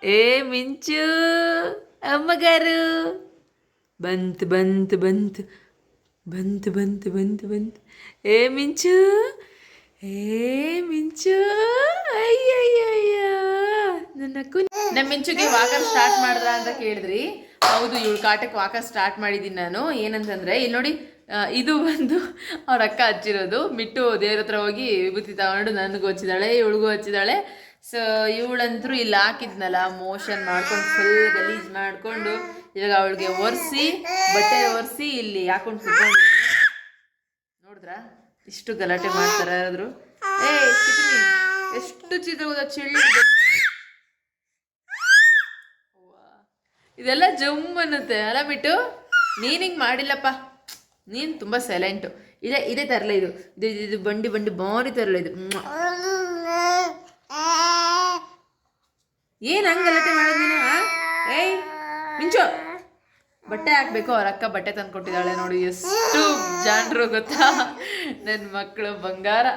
ಏ ಮಿಂಚು ಅಮ್ಮಗಾರು ಬಂತು ಬಂತು ಬಂತು ಬಂತು ಬಂತು ಬಂತು ಬಂತು. ಏ ಮಿಂಚು ಏ ಮಿಂಚು, ಅಯ್ಯಯ್ಯಯ್ಯ, ನನ್ನ ನಮ್ಮ ಮಿಂಚುಗೆ ವಾಕರ್ ಸ್ಟಾರ್ಟ್ ಮಾಡ್ದ ಅಂತ ಕೇಳಿದ್ರಿ. ಹೌದು, ಇವಳು ಕಾಟಕ್ಕೆ ವಾಕರ್ ಸ್ಟಾರ್ಟ್ ಮಾಡಿದ್ದೀನಿ ನಾನು. ಏನಂತಂದರೆ ಇಲ್ಲಿ ನೋಡಿ ಇದು ಬಂದು ಅವ್ರ ಅಕ್ಕ ಹಚ್ಚಿರೋದು. ಬಿಟ್ಟು ದೇವ್ರ ಹತ್ರ ಹೋಗಿ ವಿಭೂತಿ ತಗೊಂಡು ನನಗೂ ಹಚ್ಚಿದಾಳೆ, ಇವಳಿಗೂ ಹಚ್ಚಿದಾಳೆ. ಸೊ ಇವಳಂತರೂ ಇಲ್ಲಿ ಹಾಕಿದ್ನಲ್ಲ ಮೋಷನ್ ಮಾಡ್ಕೊಂಡು ಫುಲ್ ಗಲೀಜ್ ಮಾಡ್ಕೊಂಡು ಇವಾಗ ಅವಳಿಗೆ ಒರೆಸಿ, ಬಟ್ಟೆ ಒರೆಸಿ ಇಲ್ಲಿ ಹಾಕೊಂಡು ನೋಡಿದ್ರಾ? ಇಷ್ಟು ಗಲಾಟೆ ಮಾಡ್ತಾರೆ ಯಾರಾದ್ರು? ಏ ಎಷ್ಟು ಚಿತ್ರ ಚಳಿ ಇದೆಲ್ಲ ಜಮ್ ಅನ್ನತ್ತೆ, ಅಲ್ಲ ಬಿಟ್ಟು? ನೀನು ಮಾಡಿಲ್ಲಪ್ಪ. ನೀನ್ ತುಂಬಾ ಸೈಲೆಂಟು ಇದೇ ಇದೇ ತರಲೆ ಇದು. ಇದು ಬಂಡಿ ಬಂಡಿ ಬಾರಿ ತರಲೆ ಇದು. ಏನ್ ಹಂಗೆ ಗಲಾಟೆ ಮಾಡೋದು ಏಯ್, ಮಿಂಚು. ಬಟ್ಟೆ ಹಾಕ್ಬೇಕು, ಅವ್ರ ಅಕ್ಕ ಬಟ್ಟೆ ತಂದ್ಕೊಟ್ಟಿದ್ದಾಳೆ ನೋಡಿ, ಎಷ್ಟು ಜಾಣರು ಗೊತ್ತಾ? ನನ್ನ ಮಕ್ಕಳು ಬಂಗಾರ.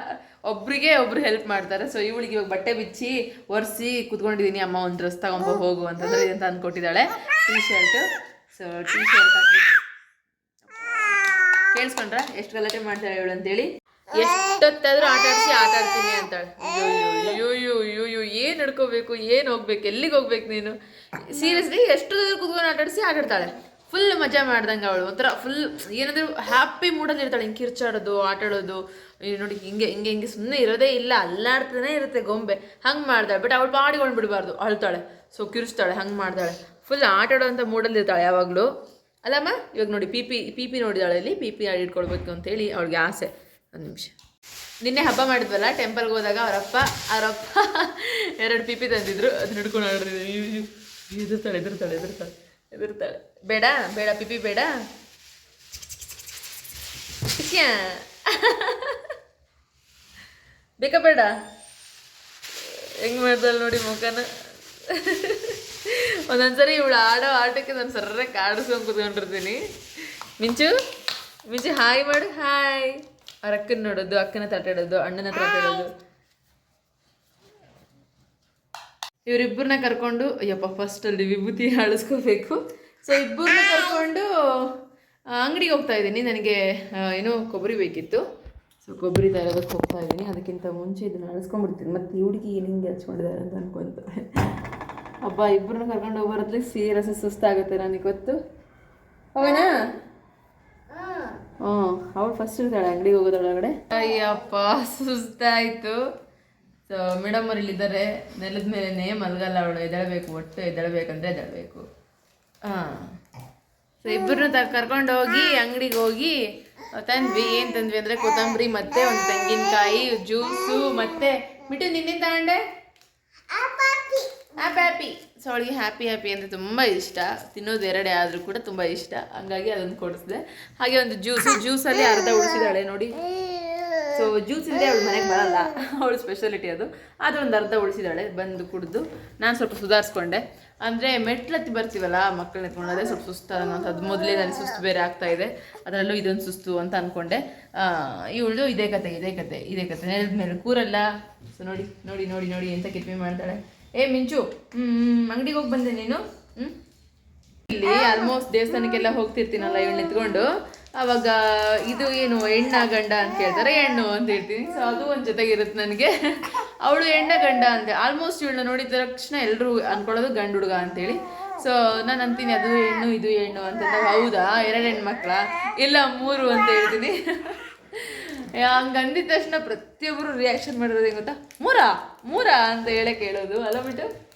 ಒಬ್ರಿಗೆ ಒಬ್ರು ಹೆಲ್ಪ್ ಮಾಡ್ತಾರೆ. ಸೊ ಇವಳಿಗೆ ಇವಾಗ ಬಟ್ಟೆ ಬಿಚ್ಚಿ, ಒರೆಸಿ ಕುತ್ಕೊಂಡಿದ್ದೀನಿ ಅಮ್ಮ ಒಂದು ಡ್ರೆಸ್ ತಗೊಂಬ ಹೋಗು ಅಂತಂದ್ರೆ ಇದಂತ ಅಂದ್ಕೊಟ್ಟಿದ್ದಾಳೆ T shirt so T shirt ಹಾಕಿ ಕೇಳಿಸ್ಕೊಂಡ್ರ? ಎಷ್ಟು ಗಲಾಟೆ ಮಾಡ್ತಾಳೆ ಇವಳು ಅಂತೇಳಿ? ಎಷ್ಟೊತ್ತಾದ್ರೂ ಆಟ ಆಡಿಸಿ, ಆಟ ಆಡ್ತೀನಿ ಅಂತಾಳೆ. ಅಯ್ಯೋ ಅಯ್ಯೋ ಅಯ್ಯೋ ಏನು ನಡ್ಕೋಬೇಕು? ಏನು ಹೋಗ್ಬೇಕು? ಎಲ್ಲಿಗೆ ಹೋಗ್ಬೇಕು ನೀನು? ಸೀರಿಯಸ್ಲಿ ಎಷ್ಟು ಕುತ್ಕೊಂಡು ಆಟಾಡಿಸಿ ಆಟಾಡ್ತಾಳೆ ಫುಲ್ ಮಜಾ ಮಾಡ್ದಂಗೆ ಅವಳು. ಒಂಥರ ಫುಲ್ ಏನಂದ್ರೆ ಹ್ಯಾಪಿ ಮೂಡಲ್ಲಿ ಇರ್ತಾಳೆ. ಹಿಂಗೆ ಕಿರ್ಚಾಡೋದು, ಆಟಾಡೋದು. ನೋಡಿ ಹಿಂಗೆ ಹಿಂಗೆ ಹಿಂಗೆ ಸುಮ್ಮನೆ ಇರೋದೇ ಇಲ್ಲ. ಅಲ್ಲಾಡ್ತಾನೆ ಇರುತ್ತೆ ಗೊಂಬೆ. ಹಂಗೆ ಮಾಡ್ದಾಳೆ. ಬಟ್ ಅವಳು ಪಾಡಿಕೊಂಡು ಬಿಡಬಾರ್ದು. ಅಳ್ತಾಳೆ. ಸೊ ಕಿರಿಸ್ತಾಳೆ ಹಂಗೆ ಮಾಡ್ದಾಳೆ. ಫುಲ್ ಆಟ ಮೂಡ್ ಮೂಡಲ್ಲಿ ಇರ್ತಾಳೆ ಯಾವಾಗಲೂ. ಅಲ್ಲಮ್ಮ, ಇವಾಗ ನೋಡಿ ಪಿ ಪಿ ಪಿ ನೋಡಿದಾಳೆ ಇಲ್ಲಿ ಪಿ ಪಿ ಇಟ್ಕೊಳ್ಬೇಕು ಅಂತೇಳಿ ಅವಳಿಗೆ ಆಸೆ. ಒಂದು ನಿಮಿಷ. ನಿನ್ನೆ ಹಬ್ಬ ಮಾಡಿದ್ವಲ್ಲ ಟೆಂಪಲ್ಗೆ ಹೋದಾಗ ಅವರಪ್ಪ ಅವರಪ್ಪ. ಎರಡು ಪಿ ಪಿ ತಂದಿದ್ರು. ಅದನ್ನ ಹಿಡ್ಕೊಂಡು ಆಡಿದ್ರು ಎದುರ್ತಾಳೆ ಎದುರ್ತಾಳೆ ಎದುರ್ತಾಳೆ. ಬೇಡ ಬೇಡ ಪಿ ಪಿ ಬೇಡ. ಬೇಕಾ ಬೇಡ? ಹೆಂಗ್ ಮಾಡ್ತಾಳೆ ನೋಡಿ ಮುಖನ? ಒಂದೊಂದ್ಸರಿ ಇವಳು ಆಡೋ ಆಟಕ್ಕೆ ನಾನು ಸರ್ರಾಗಿ ಆಡಿಸ್ಕೊಂಡು ಕುತ್ಕೊಂಡಿರ್ತೀನಿ. ಮಿಂಚು ಮಿಂಚು ಹಾಯ್ ಮಾಡು ಹಾಯ್. ಅವ್ರ ಅಕ್ಕನ ನೋಡೋದು ಅಕ್ಕನ ತಟಾಡೋದು ಅಣ್ಣನ ಹತ್ರ ಆಟಾಡೋದು ಇವರಿಬ್ಬರನ್ನ ಕರ್ಕೊಂಡು ಅಯ್ಯಪ್ಪ ಫಸ್ಟ್ ಅಲ್ಲಿ ವಿಭೂತಿ ಅಳಿಸ್ಕೋಬೇಕು. ಸೊ ಇಬ್ಬರನ್ನ ಕರ್ಕೊಂಡು ಅಂಗಡಿಗೆ ಹೋಗ್ತಾ ಇದ್ದೀನಿ. ನನಗೆ ಏನು ಕೊಬ್ಬರಿ ಬೇಕಿತ್ತು. ಸೊ ಕೊಬ್ಬರಿ ತರೋದಕ್ಕೆ ಹೋಗ್ತಾ ಇದ್ದೀನಿ. ಅದಕ್ಕಿಂತ ಮುಂಚೆ ಇದನ್ನು ಅಳಿಸ್ಕೊಂಡ್ಬಿಡ್ತೀನಿ. ಮತ್ತು ಈ ಹುಡುಗಿ ಏನು ಹಿಂಗೆ ಹಚ್ಕೊಂಡಿದ್ದಾರೆ ಅಂತ ಅನ್ಕೊಂತಾರೆ ಹಬ್ಬ ಇಬ್ಬರನ್ನ ಕರ್ಕೊಂಡು ಹೋಗೋರತ್ಲಿ ಸೀರಿಯಸ್ ಸುಸ್ತಾಗುತ್ತೆ ನನಗೆ ಗೊತ್ತು. ಹೋಗೋಣ ಹ್ಞೂ ಅವಳು ಫಸ್ಟ್ ಇರ್ತಾಳೆ ಅಂಗಡಿಗೆ ಹೋಗೋದೊಳಗಡೆ ಅಯ್ಯಪ್ಪ ಸುಸ್ತಾಯಿತು. ಸೊ ಮೇಡಮ್ ಅವ್ರು ಇಲ್ಲಿದ್ದಾರೆ. ನೆಲದ ಮೇಲೇ ಮಲಗಲ್ಲ ಅವಳು ಎದ್ದೇಳ್ಬೇಕು ಒಟ್ಟು ಎದ್ದೇಳಬೇಕಂದ್ರೆ ಎದ್ದೇಳ್ಬೇಕು. ಹಾಂ. ಸೊ ಇಬ್ಬರನ್ನ ತ ಕರ್ಕೊಂಡು ಹೋಗಿ ಅಂಗಡಿಗೆ ಹೋಗಿ ತಂದ್ವಿ. ಏನು ತಂದ್ವಿ ಅಂದರೆ ಕೊತ್ತಂಬರಿ ಮತ್ತೆ ಒಂದು ತೆಂಗಿನಕಾಯಿ ಜ್ಯೂಸು ಮತ್ತೆ ಬಿಟ್ಟು ನಿನ್ನೆ ತಗೊಂಡೆ? ಹ್ಯಾಪಿ ಹ್ಯಾಪಿ ಸೊ ಅವಳಿಗೆ ಹ್ಯಾಪಿ ಹ್ಯಾಪಿ ಅಂದರೆ ತುಂಬ ಇಷ್ಟ. ತಿನ್ನೋದು ಎರಡೇ ಆದರೂ ಕೂಡ ತುಂಬ ಇಷ್ಟ. ಹಂಗಾಗಿ ಅದನ್ನು ಕೊಡಿಸಿದೆ. ಹಾಗೆ ಒಂದು ಜ್ಯೂಸು. ಜ್ಯೂಸಲ್ಲಿ ಅರ್ಧ ಉಳಿಸಿದಾಳೆ ನೋಡಿ. ಸೊ ಜ್ಯೂಸ್ ಇಲ್ಲದೆ ಅವಳು ಮನೆಗೆ ಬರಲ್ಲ. ಅವಳು ಸ್ಪೆಷಾಲಿಟಿ ಅದು. ಆದ್ರೆ ಒಂದು ಅರ್ಧ ಉಳಿಸಿದಾಳೆ ಬಂದು ಕುಡಿದು. ನಾನು ಸ್ವಲ್ಪ ಸುಧಾರಿಸ್ಕೊಂಡೆ. ಅಂದರೆ ಮೆಟ್ಲತ್ತಿ ಬರ್ತೀವಲ್ಲ ಮಕ್ಕಳು ಅದೇ ಸ್ವಲ್ಪ ಅನ್ನೋಂಥದ್ದು ಮೊದಲೇ ನನಗೆ ಸುಸ್ತು ಬೇರೆ ಆಗ್ತಾ ಇದೆ. ಅದರಲ್ಲೂ ಇದೊಂದು ಸುಸ್ತು ಅಂತ ಅಂದ್ಕೊಂಡೆ ಇವಳು ಇದೇ ಕತೆ ಇದೇ ಕತೆ ಇದೇ ಕತೆ. ನೆಲದ ಮೇಲೆ ಕೂರಲ್ಲ. ಸೊ ನೋಡಿ ನೋಡಿ ನೋಡಿ ನೋಡಿ ಎಂತ ಕಿಟ್ಮಿ ಮಾಡ್ತಾಳೆ. ಏ ಮಿಂಚು. ಹ್ಞೂ ಅಂಗಡಿಗೆ ಹೋಗಿ ಬಂದೆ ನೀನು? ಹ್ಞೂ ಇಲ್ಲಿ ಆಲ್ಮೋಸ್ಟ್ ದೇವಸ್ಥಾನಕ್ಕೆಲ್ಲ ಹೋಗ್ತಿರ್ತೀನಲ್ಲ ಇವಳು ನಿಂತ್ಕೊಂಡು ಅವಾಗ, ಇದು ಏನು ಹೆಣ್ಣ ಗಂಡ ಅಂತ ಕೇಳ್ತಾರೆ ಹೆಣ್ಣು ಅಂತ ಹೇಳ್ತೀನಿ. ಸೊ ಅದು ಒಂದು ಜೊತೆಗಿರುತ್ತೆ ನನಗೆ. ಅವಳು ಹೆಣ್ಣ ಗಂಡ ಅಂತ ಆಲ್ಮೋಸ್ಟ್ ಇವಳನ್ನ ನೋಡಿದ ತಕ್ಷಣ ಎಲ್ಲರೂ ಅನ್ಕೊಳ್ಳೋದು ಗಂಡು ಹುಡುಗ ಅಂತೇಳಿ. ಸೊ ನಾನು ಅಂತೀನಿ, ಅದು ಹೆಣ್ಣು ಇದು ಹೆಣ್ಣು ಅಂತ ಹೌದಾ? ಎರಡು ಹೆಣ್ಮಕ್ಳ? ಇಲ್ಲ, ಮೂರು ಅಂತ ಹೇಳ್ತೀನಿ. ಹಂಗೆ ಅಂದಿದ ತಕ್ಷಣ ಪ್ರತಿಯೊಬ್ಬರು ರಿಯಾಕ್ಷನ್ ಮಾಡಿರೋದು ಗೊತ್ತಾ? ಮೂರಾ? ಮೂರಾ ಅಂತ ಹೇಳೇ ಕೇಳೋದು. ಅಲ್ಲ ಬಿಟ್ಟು?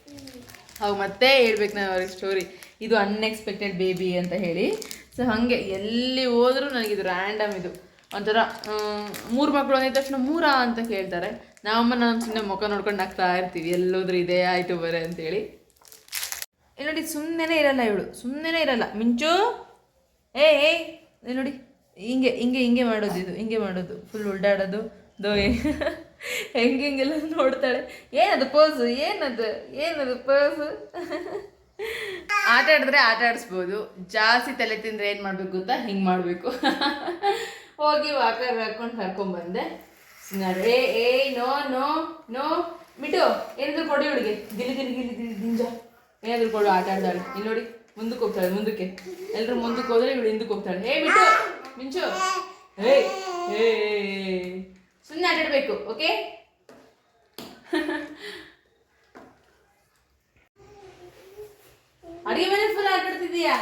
ಅವಾಗ ಮತ್ತೆ ಹೇಳ್ಬೇಕು ನಾನು ಅವ್ರಿಗೆ ಸ್ಟೋರಿ ಇದು ಅನ್ಎಕ್ಸ್ಪೆಕ್ಟೆಡ್ ಬೇಬಿ ಅಂತ ಹೇಳಿ. ಸೊ ಹಾಗೆ ಎಲ್ಲಿ ಹೋದರೂ ನನಗಿದು ರ್ಯಾಂಡಮ್ ಇದು. ಒಂಥರ ಮೂರು ಮಕ್ಕಳು ಅಂದಿದ ತಕ್ಷಣ ಮೂರಾ ಅಂತ ಕೇಳ್ತಾರೆ. ನಾವಮ್ಮ, ನಾನು ಸುಮ್ಮನೆ ಮುಖ ನೋಡ್ಕೊಂಡು ಹಾಕ್ತಾ ಇರ್ತೀವಿ. ಎಲ್ಲೋದ್ರೂ ಇದೇ, ಆಯಿತು ಬರೆ ಅಂತೇಳಿ. ಇಲ್ಲಿ ನೋಡಿ ಸುಮ್ಮನೆ ಇರಲ್ಲ ಇವಳು. ಸುಮ್ಮನೆ ಇರಲ್ಲ. ಮಿಂಚು. ಏ ಏ ನೋಡಿ. ಹಿಂಗೆ ಹಿಂಗೆ ಹಿಂಗೆ ಮಾಡೋದು ಇದು. ಹಿಂಗೆ ಮಾಡೋದು. ಫುಲ್ ಉಲ್ಡಾಡೋದು ದೋ ಹೆಂಗೆ ಹಿಂಗೆಲ್ಲ ನೋಡ್ತಾಳೆ. ಏನದು ಪೋಸು ಏನದು? ಏನದು ಪೋಸು ಆಟ ಆಡಿದ್ರೆ ಆಟ ಆಡಿಸ್ಬೋದು. ಜಾಸ್ತಿ ತಲೆ ತಿಂದ್ರೆ ಏನು ಮಾಡಬೇಕು ಗೊತ್ತಾ? ಹಿಂಗೆ ಮಾಡಬೇಕು. ಹೋಗಿ ವಾಕರ್ ಹಾಕೊಂಡು ಕರ್ಕೊಂಡ್ಬಂದೆ ಏ ಏ, ನೋ ನೋ ನೋ. ಬಿಟ್ಟು ಏನಾದ್ರು ಕೊಡಿ ಹುಡುಗಿ ಗಿಲಿ ಗಿಲಿ ಗಿಲಿ ಗಿಲಿ ಗಿಂಜ ಏನಾದ್ರು ಕೊಡು, ಆಟ ಆಡ್ದಾಳೆ. ಇಲ್ಲಿ ನೋಡಿ, ಮುಂದಕ್ಕೆ ಹೋಗ್ತಾಳೆ, ಮುಂದಕ್ಕೆ. ಎಲ್ಲರೂ ಮುಂದಕ್ಕೆ ಹೋದ್ರೆ ಇವಳು ಹಿಂದಕ್ಕೆ ಹೋಗ್ತಾಳೆ. ಏ, ಮಿಟು, ಮಿಂಚು. ಏ ಏ ಸುಮ್ಮನೆ ಆಟಾಡಬೇಕು ಓಕೆ ಅಡಿಗೆ ಮನೆ ಫುಲ್ ಆಟಾಡ್ತಿದೀಯಾ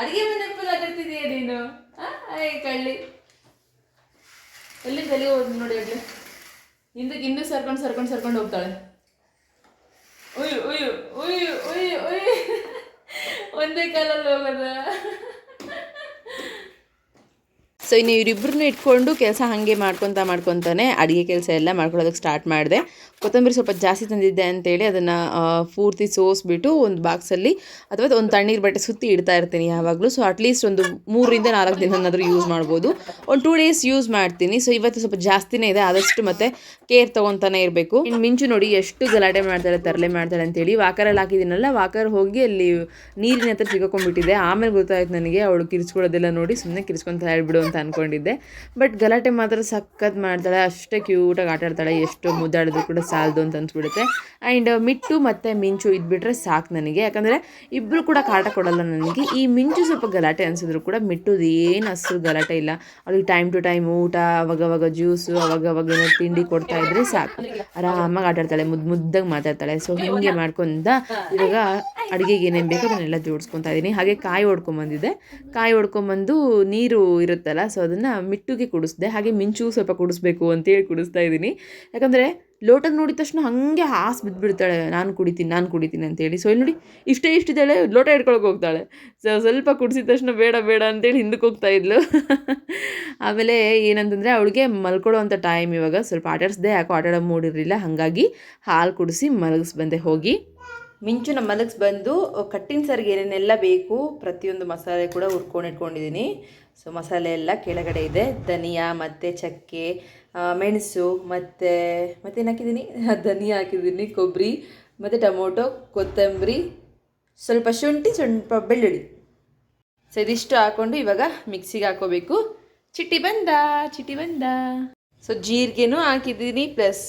ಅಡಿಗೆ ಮನೆ ಫುಲ್ ಆಟಾಡ್ತಿದೀಯ ನೀನು? ಕಳ್ಳಿ. ಎಲ್ಲಿ ತಲೆ ಹೋದ್ ನೋಡಿ ಅಡ್ಲಿ ಹಿಂದಕ್ಕೆ ಇನ್ನೂ ಸರ್ಕೊಂಡು ಸರ್ಕೊಂಡು ಸರ್ಕೊಂಡು ಹೋಗ್ತಾಳೆ. ಉಯ್ಯು ಉಯ್ಯು ಉಯ್ಯು ಉಯ್ಯು ಉಯ್ಯು ಒಂದೇ ಕಾಲಲ್ಲಿ ಹೋಗೋದ? ಸೊ ಇನ್ನು ಇವರಿಬ್ಬರನ್ನ ಇಟ್ಕೊಂಡು ಕೆಲಸ ಹಾಗೆ ಮಾಡ್ಕೊತಾ ಮಾಡ್ಕೊತಾನೆ ಅಡುಗೆ ಕೆಲಸ ಎಲ್ಲ ಮಾಡ್ಕೊಳ್ಳೋದಕ್ಕೆ ಸ್ಟಾರ್ಟ್ ಮಾಡಿದೆ. ಕೊತ್ತಂಬರಿ ಸ್ವಲ್ಪ ಜಾಸ್ತಿ ತಂದಿದ್ದೆ ಅಂತೇಳಿ ಅದನ್ನು ಪೂರ್ತಿ ಸೋಸ್ಬಿಟ್ಟು ಒಂದು ಬಾಕ್ಸಲ್ಲಿ ಅಥವಾ ಒಂದು ತಣ್ಣೀರು ಬಟ್ಟೆ ಸುತ್ತಿ ಇಡ್ತಾ ಇರ್ತೀನಿ ಯಾವಾಗಲೂ. ಸೊ ಅಟ್ಲೀಸ್ಟ್ ಒಂದು ಮೂರರಿಂದ ನಾಲ್ಕು ದಿನನಾದರೂ ಯೂಸ್ ಮಾಡ್ಬೋದು. ಒಂದು ಟೂ ಡೇಸ್ ಯೂಸ್ ಮಾಡ್ತೀನಿ. ಸೊ ಇವತ್ತು ಸ್ವಲ್ಪ ಜಾಸ್ತಿನೇ ಇದೆ. ಆದಷ್ಟು ಮತ್ತೆ ಕೇರ್ ತೊಗೊತಾನೆ ಇರಬೇಕು. ಇನ್ನು ಮಿಂಚು ನೋಡಿ ಎಷ್ಟು ಗಲಾಟೆ ಮಾಡ್ತಾಳೆ, ತರಲೆ ಮಾಡ್ತಾಳೆ ಅಂತೇಳಿ. ವಾಕರಲ್ಲಿ ಹಾಕಿದ್ದೀನಲ್ಲ ವಾಕರ್ ಹೋಗಿ ಅಲ್ಲಿ ನೀರಿನ ಹತ್ರ ಸಿಗಾಕೊಂಡ್ಬಿಟ್ಟಿದೆ ಆಮೇಲೆ ಗೊತ್ತಾಯ್ತು ನನಗೆ, ಅವಳು ಕಿರಿಸ್ಕೊಳ್ಳೋದೆಲ್ಲ ನೋಡಿ ಸುಮ್ಮನೆ ಕಿರಿಸ್ಕೊಂತ ಹೇಳ್ಬಿಡು ಅಂತ ಅನ್ಕೊಂಡಿದ್ದೆ. ಬಟ್ ಗಲಾಟೆ ಮಾತ್ರ ಸಖತ್ ಮಾಡ್ತಾಳೆ. ಅಷ್ಟೇ ಕ್ಯೂಟಾಗಿ ಆಟಾಡ್ತಾಳೆ ಎಷ್ಟು ಮುದ್ದಾಡಿದ್ರು ಕೂಡ ಸಾಲದು ಅಂತ ಅನ್ಸ್ಬಿಡುತ್ತೆ. ಆ್ಯಂಡ್ ಮಿಟ್ಟು ಮತ್ತು ಮಿಂಚು ಇದ್ಬಿಟ್ರೆ ಸಾಕು ನನಗೆ. ಯಾಕಂದರೆ ಇಬ್ಬರು ಕೂಡ ಕಾಟ ಕೊಡಲ್ಲ ನನಗೆ. ಈ ಮಿಂಚು ಸ್ವಲ್ಪ ಗಲಾಟೆ ಅನಿಸಿದ್ರು ಕೂಡ ಮಿಟ್ಟುದು ಏನು ಗಲಾಟೆ ಇಲ್ಲ. ಅವ್ಳಿಗೆ ಟೈಮ್ ಟು ಟೈಮ್ ಊಟ, ಅವಾಗವಾಗ ಜ್ಯೂಸು ಅವಾಗವಾಗ ಏನೋ ತಿಂಡಿ ಕೊಡ್ತಾ ಇದ್ರೆ ಸಾಕು. ಆರಾಮಾಗಿ ಆಟಾಡ್ತಾಳೆ ಮುದ್ದು ಮುದ್ದಾಗಿ ಮಾತಾಡ್ತಾಳೆ. ಸೊ ಹಿಂಗೆ ಮಾಡ್ಕೊಂತ ಇವಾಗ ಅಡುಗೆಗೆ ಏನೇನು ಬೇಕೋ ಅದನ್ನೆಲ್ಲ ಜೋಡಿಸ್ಕೊತಾ ಇದ್ದೀನಿ ಹಾಗೆ ಕಾಯಿ ಹೊಡ್ಕೊಂಬಂದಿದ್ದೆ ಕಾಯಿ ಹೊಡ್ಕೊಂಬಂದು ನೀರು ಇರುತ್ತಲ್ಲ ಸೊ ಅದನ್ನು ಮಿಟ್ಟುಗೆ ಕುಡಿಸ್ದೆ, ಹಾಗೆ ಮಿಂಚು ಸ್ವಲ್ಪ ಕುಡಿಸ್ಬೇಕು ಅಂತೇಳಿ ಕುಡಿಸ್ತಾ ಇದ್ದೀನಿ. ಯಾಕಂದರೆ ಲೋಟದ ನೋಡಿದ ತಕ್ಷಣ ಹಾಗೆ ಹಾಸು ಬಿದ್ದುಬಿಡ್ತಾಳೆ ನಾನು ಕುಡಿತೀನಿ ನಾನು ಕುಡಿತೀನಿ ಅಂತೇಳಿ ಸೊ ಇಲ್ಲಿ ನೋಡಿ, ಇಷ್ಟೇ ಇಷ್ಟಿದ್ದಾಳೆ, ಲೋಟ ಹಿಡ್ಕೊಳಕ್ಕೆ ಹೋಗ್ತಾಳೆ. ಸೊ ಸ್ವಲ್ಪ ಕುಡಿಸಿದ ತಕ್ಷಣ ಬೇಡ ಬೇಡ ಅಂತೇಳಿ ಹಿಂದಕ್ಕೆ ಹೋಗ್ತಾ ಇದ್ಲು. ಆಮೇಲೆ ಏನಂತಂದರೆ ಅವಳಿಗೆ ಮಲ್ಕೊಳ್ಳೋ ಅಂಥ ಟೈಮ್ ಇವಾಗ. ಸ್ವಲ್ಪ ಆಟಾಡಿಸ್ದೆ ಯಾಕೋ ಆಟಾಡೋ ಮೂಡಿರಲಿಲ್ಲ ಹಾಗಾಗಿ ಹಾಲು ಕುಡಿಸಿ ಮಲಗಿಸ್ ಬಂದೆ ಹೋಗಿ. ಮಿಂಚು ನಮ್ಮ ಮಲಗಿಸ್ ಬಂದು, ಕಟ್ಟಿನ ಸರ್ಗೆ ಏನೇನೆಲ್ಲ ಬೇಕು, ಪ್ರತಿಯೊಂದು ಮಸಾಲೆ ಕೂಡ ಹುರ್ಕೊಂಡು ಇಟ್ಕೊಂಡಿದ್ದೀನಿ. ಸೊ ಮಸಾಲೆ ಎಲ್ಲ ಕೆಳಗಡೆ ಇದೆ. ಧನಿಯಾ ಮತ್ತು ಚಕ್ಕೆ ಮೆಣಸು ಮತ್ತು ಮತ್ತೇನು ಹಾಕಿದ್ದೀನಿ? ಧನಿಯಾ ಹಾಕಿದ್ದೀನಿ ಕೊಬ್ಬರಿ ಮತ್ತು ಟೊಮೊಟೊ, ಕೊತ್ತಂಬರಿ, ಸ್ವಲ್ಪ ಶುಂಠಿ, ಸ್ವಲ್ಪ ಬೆಳ್ಳುಳ್ಳಿ. ಸೊ ಇದಿಷ್ಟು ಹಾಕ್ಕೊಂಡು ಇವಾಗ ಮಿಕ್ಸಿಗೆ ಹಾಕೋಬೇಕು. ಚಿಟ್ಟಿ ಬಂದ ಚಿಟ್ಟಿ ಬಂದ. ಸೊ ಜೀರಿಗೆನೂ ಹಾಕಿದ್ದೀನಿ, ಪ್ಲಸ್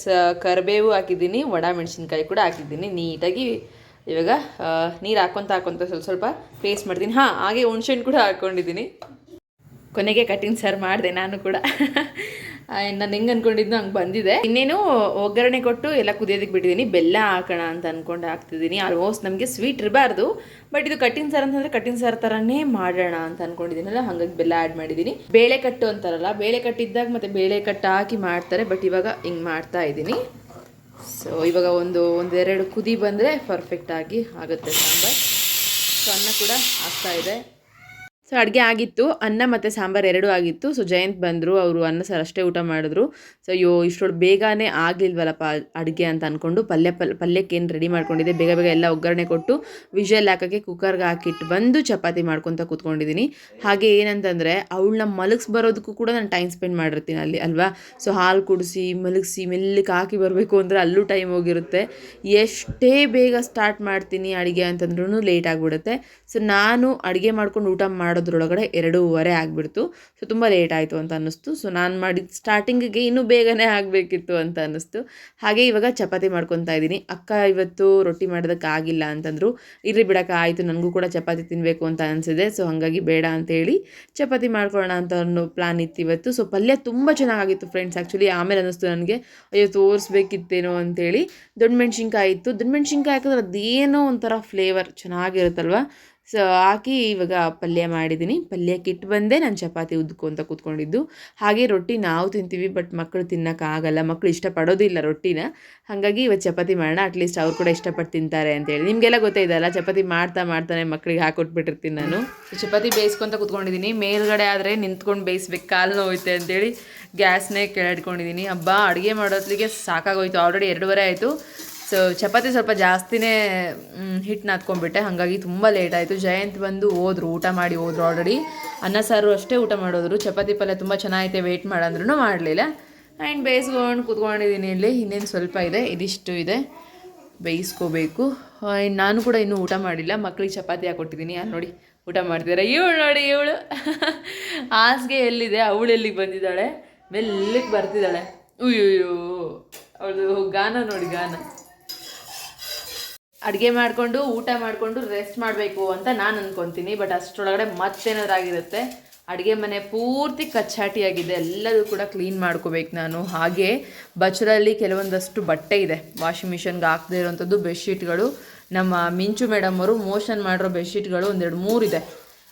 ಕರಿಬೇವು ಹಾಕಿದ್ದೀನಿ ಒಣ ಮೆಣಸಿನ್ಕಾಯಿ ಕೂಡ ಹಾಕಿದ್ದೀನಿ. ನೀಟಾಗಿ ಇವಾಗ ನೀರು ಹಾಕ್ಕೊತ ಹಾಕ್ಕೊತ ಸ್ವಲ್ಪ ಸ್ವಲ್ಪ ಪೇಸ್ಟ್ ಮಾಡ್ತೀನಿ. ಹಾಂ, ಹಾಗೆ ಹುಣ್ಸೆಹಣ್ಣು ಕೂಡ ಹಾಕ್ಕೊಂಡಿದ್ದೀನಿ ಕೊನೆಗೆ ಕಟಿಂಗ್ ಸರ್ ಮಾಡಿದೆ ನಾನು ಕೂಡ. ನಾನು ಹೆಂಗೆ ಅಂದ್ಕೊಂಡಿದ್ದು ಹಂಗೆ ಬಂದಿದೆ. ಇನ್ನೇನು ಒಗ್ಗರಣೆ ಕೊಟ್ಟು ಎಲ್ಲ ಕುದಿಯೋದಕ್ಕೆ ಬಿಟ್ಟಿದ್ದೀನಿ. ಬೆಲ್ಲ ಹಾಕೋಣ ಅಂತ ಅಂದ್ಕೊಂಡು ಹಾಕ್ತಿದ್ದೀನಿ. ಆಲ್ಮೋಸ್ಟ್ ನಮಗೆ ಸ್ವೀಟ್ ಇರಬಾರ್ದು. ಬಟ್ ಇದು ಕಟಿಂಗ್ ಸಾರು ಅಂತಂದರೆ ಕಟಿಂಗ್ ಸಾರು ಥರನೇ ಮಾಡೋಣ ಅಂತ ಅಂದ್ಕೊಂಡಿದ್ದೀನಲ್ಲ ಹಾಗಾಗಿ ಬೆಲ್ಲ ಆ್ಯಡ್ ಮಾಡಿದ್ದೀನಿ. ಬೇಳೆ ಕಟ್ಟು ಅಂತಾರಲ್ಲ, ಬೇಳೆ ಕಟ್ಟಿದ್ದಾಗ ಮತ್ತು ಬೇಳೆ ಕಟ್ಟು ಹಾಕಿ ಮಾಡ್ತಾರೆ ಬಟ್ ಇವಾಗ ಹಿಂಗೆ ಮಾಡ್ತಾ ಇದ್ದೀನಿ. ಸೊ ಇವಾಗ ಒಂದು, ಒಂದೆರಡು ಕುದಿ ಬಂದರೆ ಪರ್ಫೆಕ್ಟಾಗಿ ಆಗುತ್ತೆ ಸಾಂಬಾರು. ಸೊ ಅನ್ನ ಕೂಡ ಆಗ್ತಾ ಇದೆ. ಸೊ ಅಡುಗೆ ಆಗಿತ್ತು, ಅನ್ನ ಮತ್ತು ಸಾಂಬಾರು ಎರಡೂ ಆಗಿತ್ತು. ಸೊ ಜಯಂತ್ ಬಂದರು, ಅವರು ಅನ್ನ ಸರ್ ಅಷ್ಟೇ ಊಟ ಮಾಡಿದ್ರು. ಸೊ ಅಯ್ಯೋ, ಇಷ್ಟೊಳು ಬೇಗನೆ ಆಗಲಿಲ್ವಲ್ಲಪ್ಪ ಅಡುಗೆ ಅಂತ ಅಂದ್ಕೊಂಡು ಪಲ್ಯ ಪಲ್, ಪಲ್ಯಕ್ಕೆ ಏನು ರೆಡಿ ಮಾಡ್ಕೊಂಡಿದ್ದೆ, ಬೇಗ ಬೇಗ ಎಲ್ಲ ಒಗ್ಗರಣೆ ಕೊಟ್ಟು ವಿಷಲ್ ಹಾಕೋಕ್ಕೆ ಕುಕ್ಕರ್ಗೆ ಹಾಕಿಟ್ಟು ಬಂದು ಚಪಾತಿ ಮಾಡ್ಕೊತ ಕೂತ್ಕೊಂಡಿದ್ದೀನಿ ಹಾಗೆ ಏನಂತಂದರೆ, ಅವಳನ್ನ ಮಲಗಿಸ್ ಬರೋದಕ್ಕೂ ಕೂಡ ನಾನು ಟೈಮ್ ಸ್ಪೆಂಡ್ ಮಾಡಿರ್ತೀನಿ ಅಲ್ಲಿ, ಅಲ್ವಾ? ಸೊ ಹಾಲು ಕುಡಿಸಿ, ಮಲಗಿಸಿ ಮೆಲ್ಲಕ್ಕೆ ಹಾಕಿ ಬರಬೇಕು ಅಂದರೆ ಅಲ್ಲೂ ಟೈಮ್ ಹೋಗಿರುತ್ತೆ. ಎಷ್ಟೇ ಬೇಗ ಸ್ಟಾರ್ಟ್ ಮಾಡ್ತೀನಿ ಅಡುಗೆ ಅಂತಂದ್ರೂ ಲೇಟ್ ಆಗಿಬಿಡುತ್ತೆ. ಸೊ ನಾನು ಅಡುಗೆ ಮಾಡ್ಕೊಂಡು ಊಟ ಮಾಡೋದ್ರೊಳಗಡೆ ಎರಡೂವರೆ ಆಗಿಬಿಡ್ತು. ಸೊ ತುಂಬ ಲೇಟ್ ಆಯಿತು ಅಂತ ಅನ್ನಿಸ್ತು. ಸೊ ನಾನು ಮಾಡಿದ ಸ್ಟಾರ್ಟಿಂಗಿಗೆ ಇನ್ನೂ ಬೇಗನೆ ಆಗಬೇಕಿತ್ತು ಅಂತ ಅನ್ನಿಸ್ತು. ಹಾಗೆ ಇವಾಗ ಚಪಾತಿ ಮಾಡ್ಕೊತಾ ಇದ್ದೀನಿ. ಅಕ್ಕ ಇವತ್ತು ರೊಟ್ಟಿ ಮಾಡೋದಕ್ಕಾಗಿಲ್ಲ ಅಂತಂದರು, ಇರ್ರಿ ಬಿಡೋಕೆ ಆಯಿತು, ನನಗೂ ಕೂಡ ಚಪಾತಿ ತಿನ್ನಬೇಕು ಅಂತ ಅನಿಸಿದೆ. ಸೊ ಹಾಗಾಗಿ ಬೇಡ ಅಂತೇಳಿ ಚಪಾತಿ ಮಾಡ್ಕೊಳ್ಳೋಣ ಅಂತ ಅನ್ನೋ ಪ್ಲಾನ್ ಇತ್ತು ಇವತ್ತು ಸೊ ಪಲ್ಯ ತುಂಬ ಚೆನ್ನಾಗಿತ್ತು ಫ್ರೆಂಡ್ಸ್ ಆ್ಯಕ್ಚುಲಿ ಆಮೇಲೆ ಅನ್ನಿಸ್ತು ನನಗೆ, ಅಯ್ಯೋ, ತೋರಿಸ್ಬೇಕಿತ್ತೇನೋ ಅಂತೇಳಿ. ದೊಡ್ಡ ಮೆಣಸಿನ್ಕಾಯಿ ಇತ್ತು. ದೊಡ್ಡ ಮೆಣಸಿನ್ಕಾಯಿ ಹಾಕಿದ್ರೆ ಅದೇನೋ ಒಂಥರ ಫ್ಲೇವರ್ ಚೆನ್ನಾಗಿರುತ್ತಲ್ವ? ಸೊ ಹಾಕಿ ಇವಾಗ ಪಲ್ಯ ಮಾಡಿದ್ದೀನಿ. ಪಲ್ಯಕ್ಕೆ ಇಟ್ಟು ಬಂದೆ ನಾನು ಚಪಾತಿ ಉದ್ಕೊಂತ ಕೂತ್ಕೊಂಡಿದ್ದು. ಹಾಗೆ ರೊಟ್ಟಿ ನಾವು ತಿಂತೀವಿ, ಬಟ್ ಮಕ್ಕಳು ತಿನ್ನೋಕ್ಕಾಗಲ್ಲ ಮಕ್ಕಳು ಇಷ್ಟಪಡೋದಿಲ್ಲ ರೊಟ್ಟಿನ. ಹಾಗಾಗಿ ಇವತ್ತು ಚಪಾತಿ ಮಾಡೋಣ. ಅಟ್ಲೀಸ್ಟ್ ಅವ್ರು ಕೂಡ ಇಷ್ಟಪಟ್ಟು ತಿಂತಾರೆ ಅಂತೇಳಿ ನಿಮಗೆಲ್ಲ ಗೊತ್ತೇ ಇದೆಯಲ್ಲ ಚಪಾತಿ ಮಾಡ್ತಾ ಮಾಡ್ತಾನೆ ಮಕ್ಕಳಿಗೆ ಹಾಕೊಟ್ಬಿಟ್ಟಿರ್ತೀನಿ ನಾನು. ಚಪಾತಿ ಬೇಯಿಸ್ಕೊಂತ ಕೂತ್ಕೊಂಡಿದ್ದೀನಿ. ಮೇಲ್ಗಡೆ ಆದರೆ ನಿಂತ್ಕೊಂಡು ಬೇಯಿಸ್ಬೇಕು, ಕಾಲು ನೋಯ್ತೆ ಅಂತೇಳಿ ಗ್ಯಾಸ್ನೇ ಕೆಳಡ್ಕೊಂಡಿದ್ದೀನಿ ಹಬ್ಬ ಅಡುಗೆ ಮಾಡೋದ್ಲಿಗೆ ಸಾಕಾಗೋಯ್ತು. ಆಲ್ರೆಡಿ ಎರಡೂವರೆ ಆಯಿತು. ಸೊ ಚಪಾತಿ ಸ್ವಲ್ಪ ಜಾಸ್ತಿನೇ ಹಿಟ್ಟು ನಾದ್ಕೊಂಡ್ಬಿಟ್ಟೆ. ಹಾಗಾಗಿ ತುಂಬ ಲೇಟ್ ಆಯಿತು. ಜಯಂತ್ ಬಂದು ಹೋದ್ರು, ಊಟ ಮಾಡಿ ಹೋದ್ರು ಆಲ್ರೆಡಿ ಅನ್ನ ಸಾರು ಅಷ್ಟೇ ಊಟ ಮಾಡೋದ್ರು. ಚಪಾತಿ ಪಲ್ಯ ತುಂಬ ಚೆನ್ನಾಗೈತೆ ವೆಯ್ಟ್ ಮಾಡಂದ್ರೂ ಮಾಡಲಿಲ್ಲ. ಆ್ಯಂಡ್ ಬೇಯಿಸ್ಕೊಂಡು ಕೂತ್ಕೊಂಡಿದ್ದೀನಿ ಇಲ್ಲಿ. ಇನ್ನೇನು ಸ್ವಲ್ಪ ಇದೆ, ಇದಿಷ್ಟು ಇದೆ. ಬೇಯಿಸ್ಕೋಬೇಕು. ನಾನು ಕೂಡ ಇನ್ನೂ ಊಟ ಮಾಡಿಲ್ಲ. ಮಕ್ಕಳಿಗೆ ಚಪಾತಿ ಹಾಕೊಟ್ಟಿದ್ದೀನಿ ಯಾರು ನೋಡಿ ಊಟ ಮಾಡ್ತಿದ್ದಾರೆ ಇವಳು ನೋಡಿ, ಇವಳು. ಹಾಸಿಗೆ ಎಲ್ಲಿದೆ? ಅವಳು ಎಲ್ಲಿಗೆ ಬಂದಿದ್ದಾಳೆ? ಮೆಲ್ಲಕ್ಕೆ ಬರ್ತಿದ್ದಾಳೆ. ಉಯ್ಯೋ ಅವಳು ಗಾನ ನೋಡಿ, ಗಾನ. ಅಡುಗೆ ಮಾಡಿಕೊಂಡು, ಊಟ ಮಾಡಿಕೊಂಡು ರೆಸ್ಟ್ ಮಾಡಬೇಕು ಅಂತ ನಾನು ಅಂದ್ಕೊತೀನಿ ಬಟ್ ಅಷ್ಟರೊಳಗಡೆ ಮತ್ತೇನಾದ್ರೂ ಆಗಿರುತ್ತೆ, ಅಡುಗೆ ಮನೆ ಪೂರ್ತಿ ಕಚ್ಚಾಟಿಯಾಗಿದೆ. ಎಲ್ಲದೂ ಕೂಡ ಕ್ಲೀನ್ ಮಾಡ್ಕೋಬೇಕು ನಾನು. ಹಾಗೆ ಬಚ್ಚಲಲ್ಲಿ ಕೆಲವೊಂದಷ್ಟು ಬಟ್ಟೆ ಇದೆ. ವಾಷಿಂಗ್ ಮಿಷನ್ಗೆ ಹಾಕದೇ ಇರೋವಂಥದ್ದು ಬೆಡ್ಶೀಟ್ಗಳು. ನಮ್ಮ ಮಿಂಚು ಮೇಡಮ್ ಅವರು ಮೋಷನ್ ಮಾಡಿರೋ ಬೆಡ್ಶೀಟ್ಗಳು ಒಂದೆರಡು ಮೂರು ಇದೆ.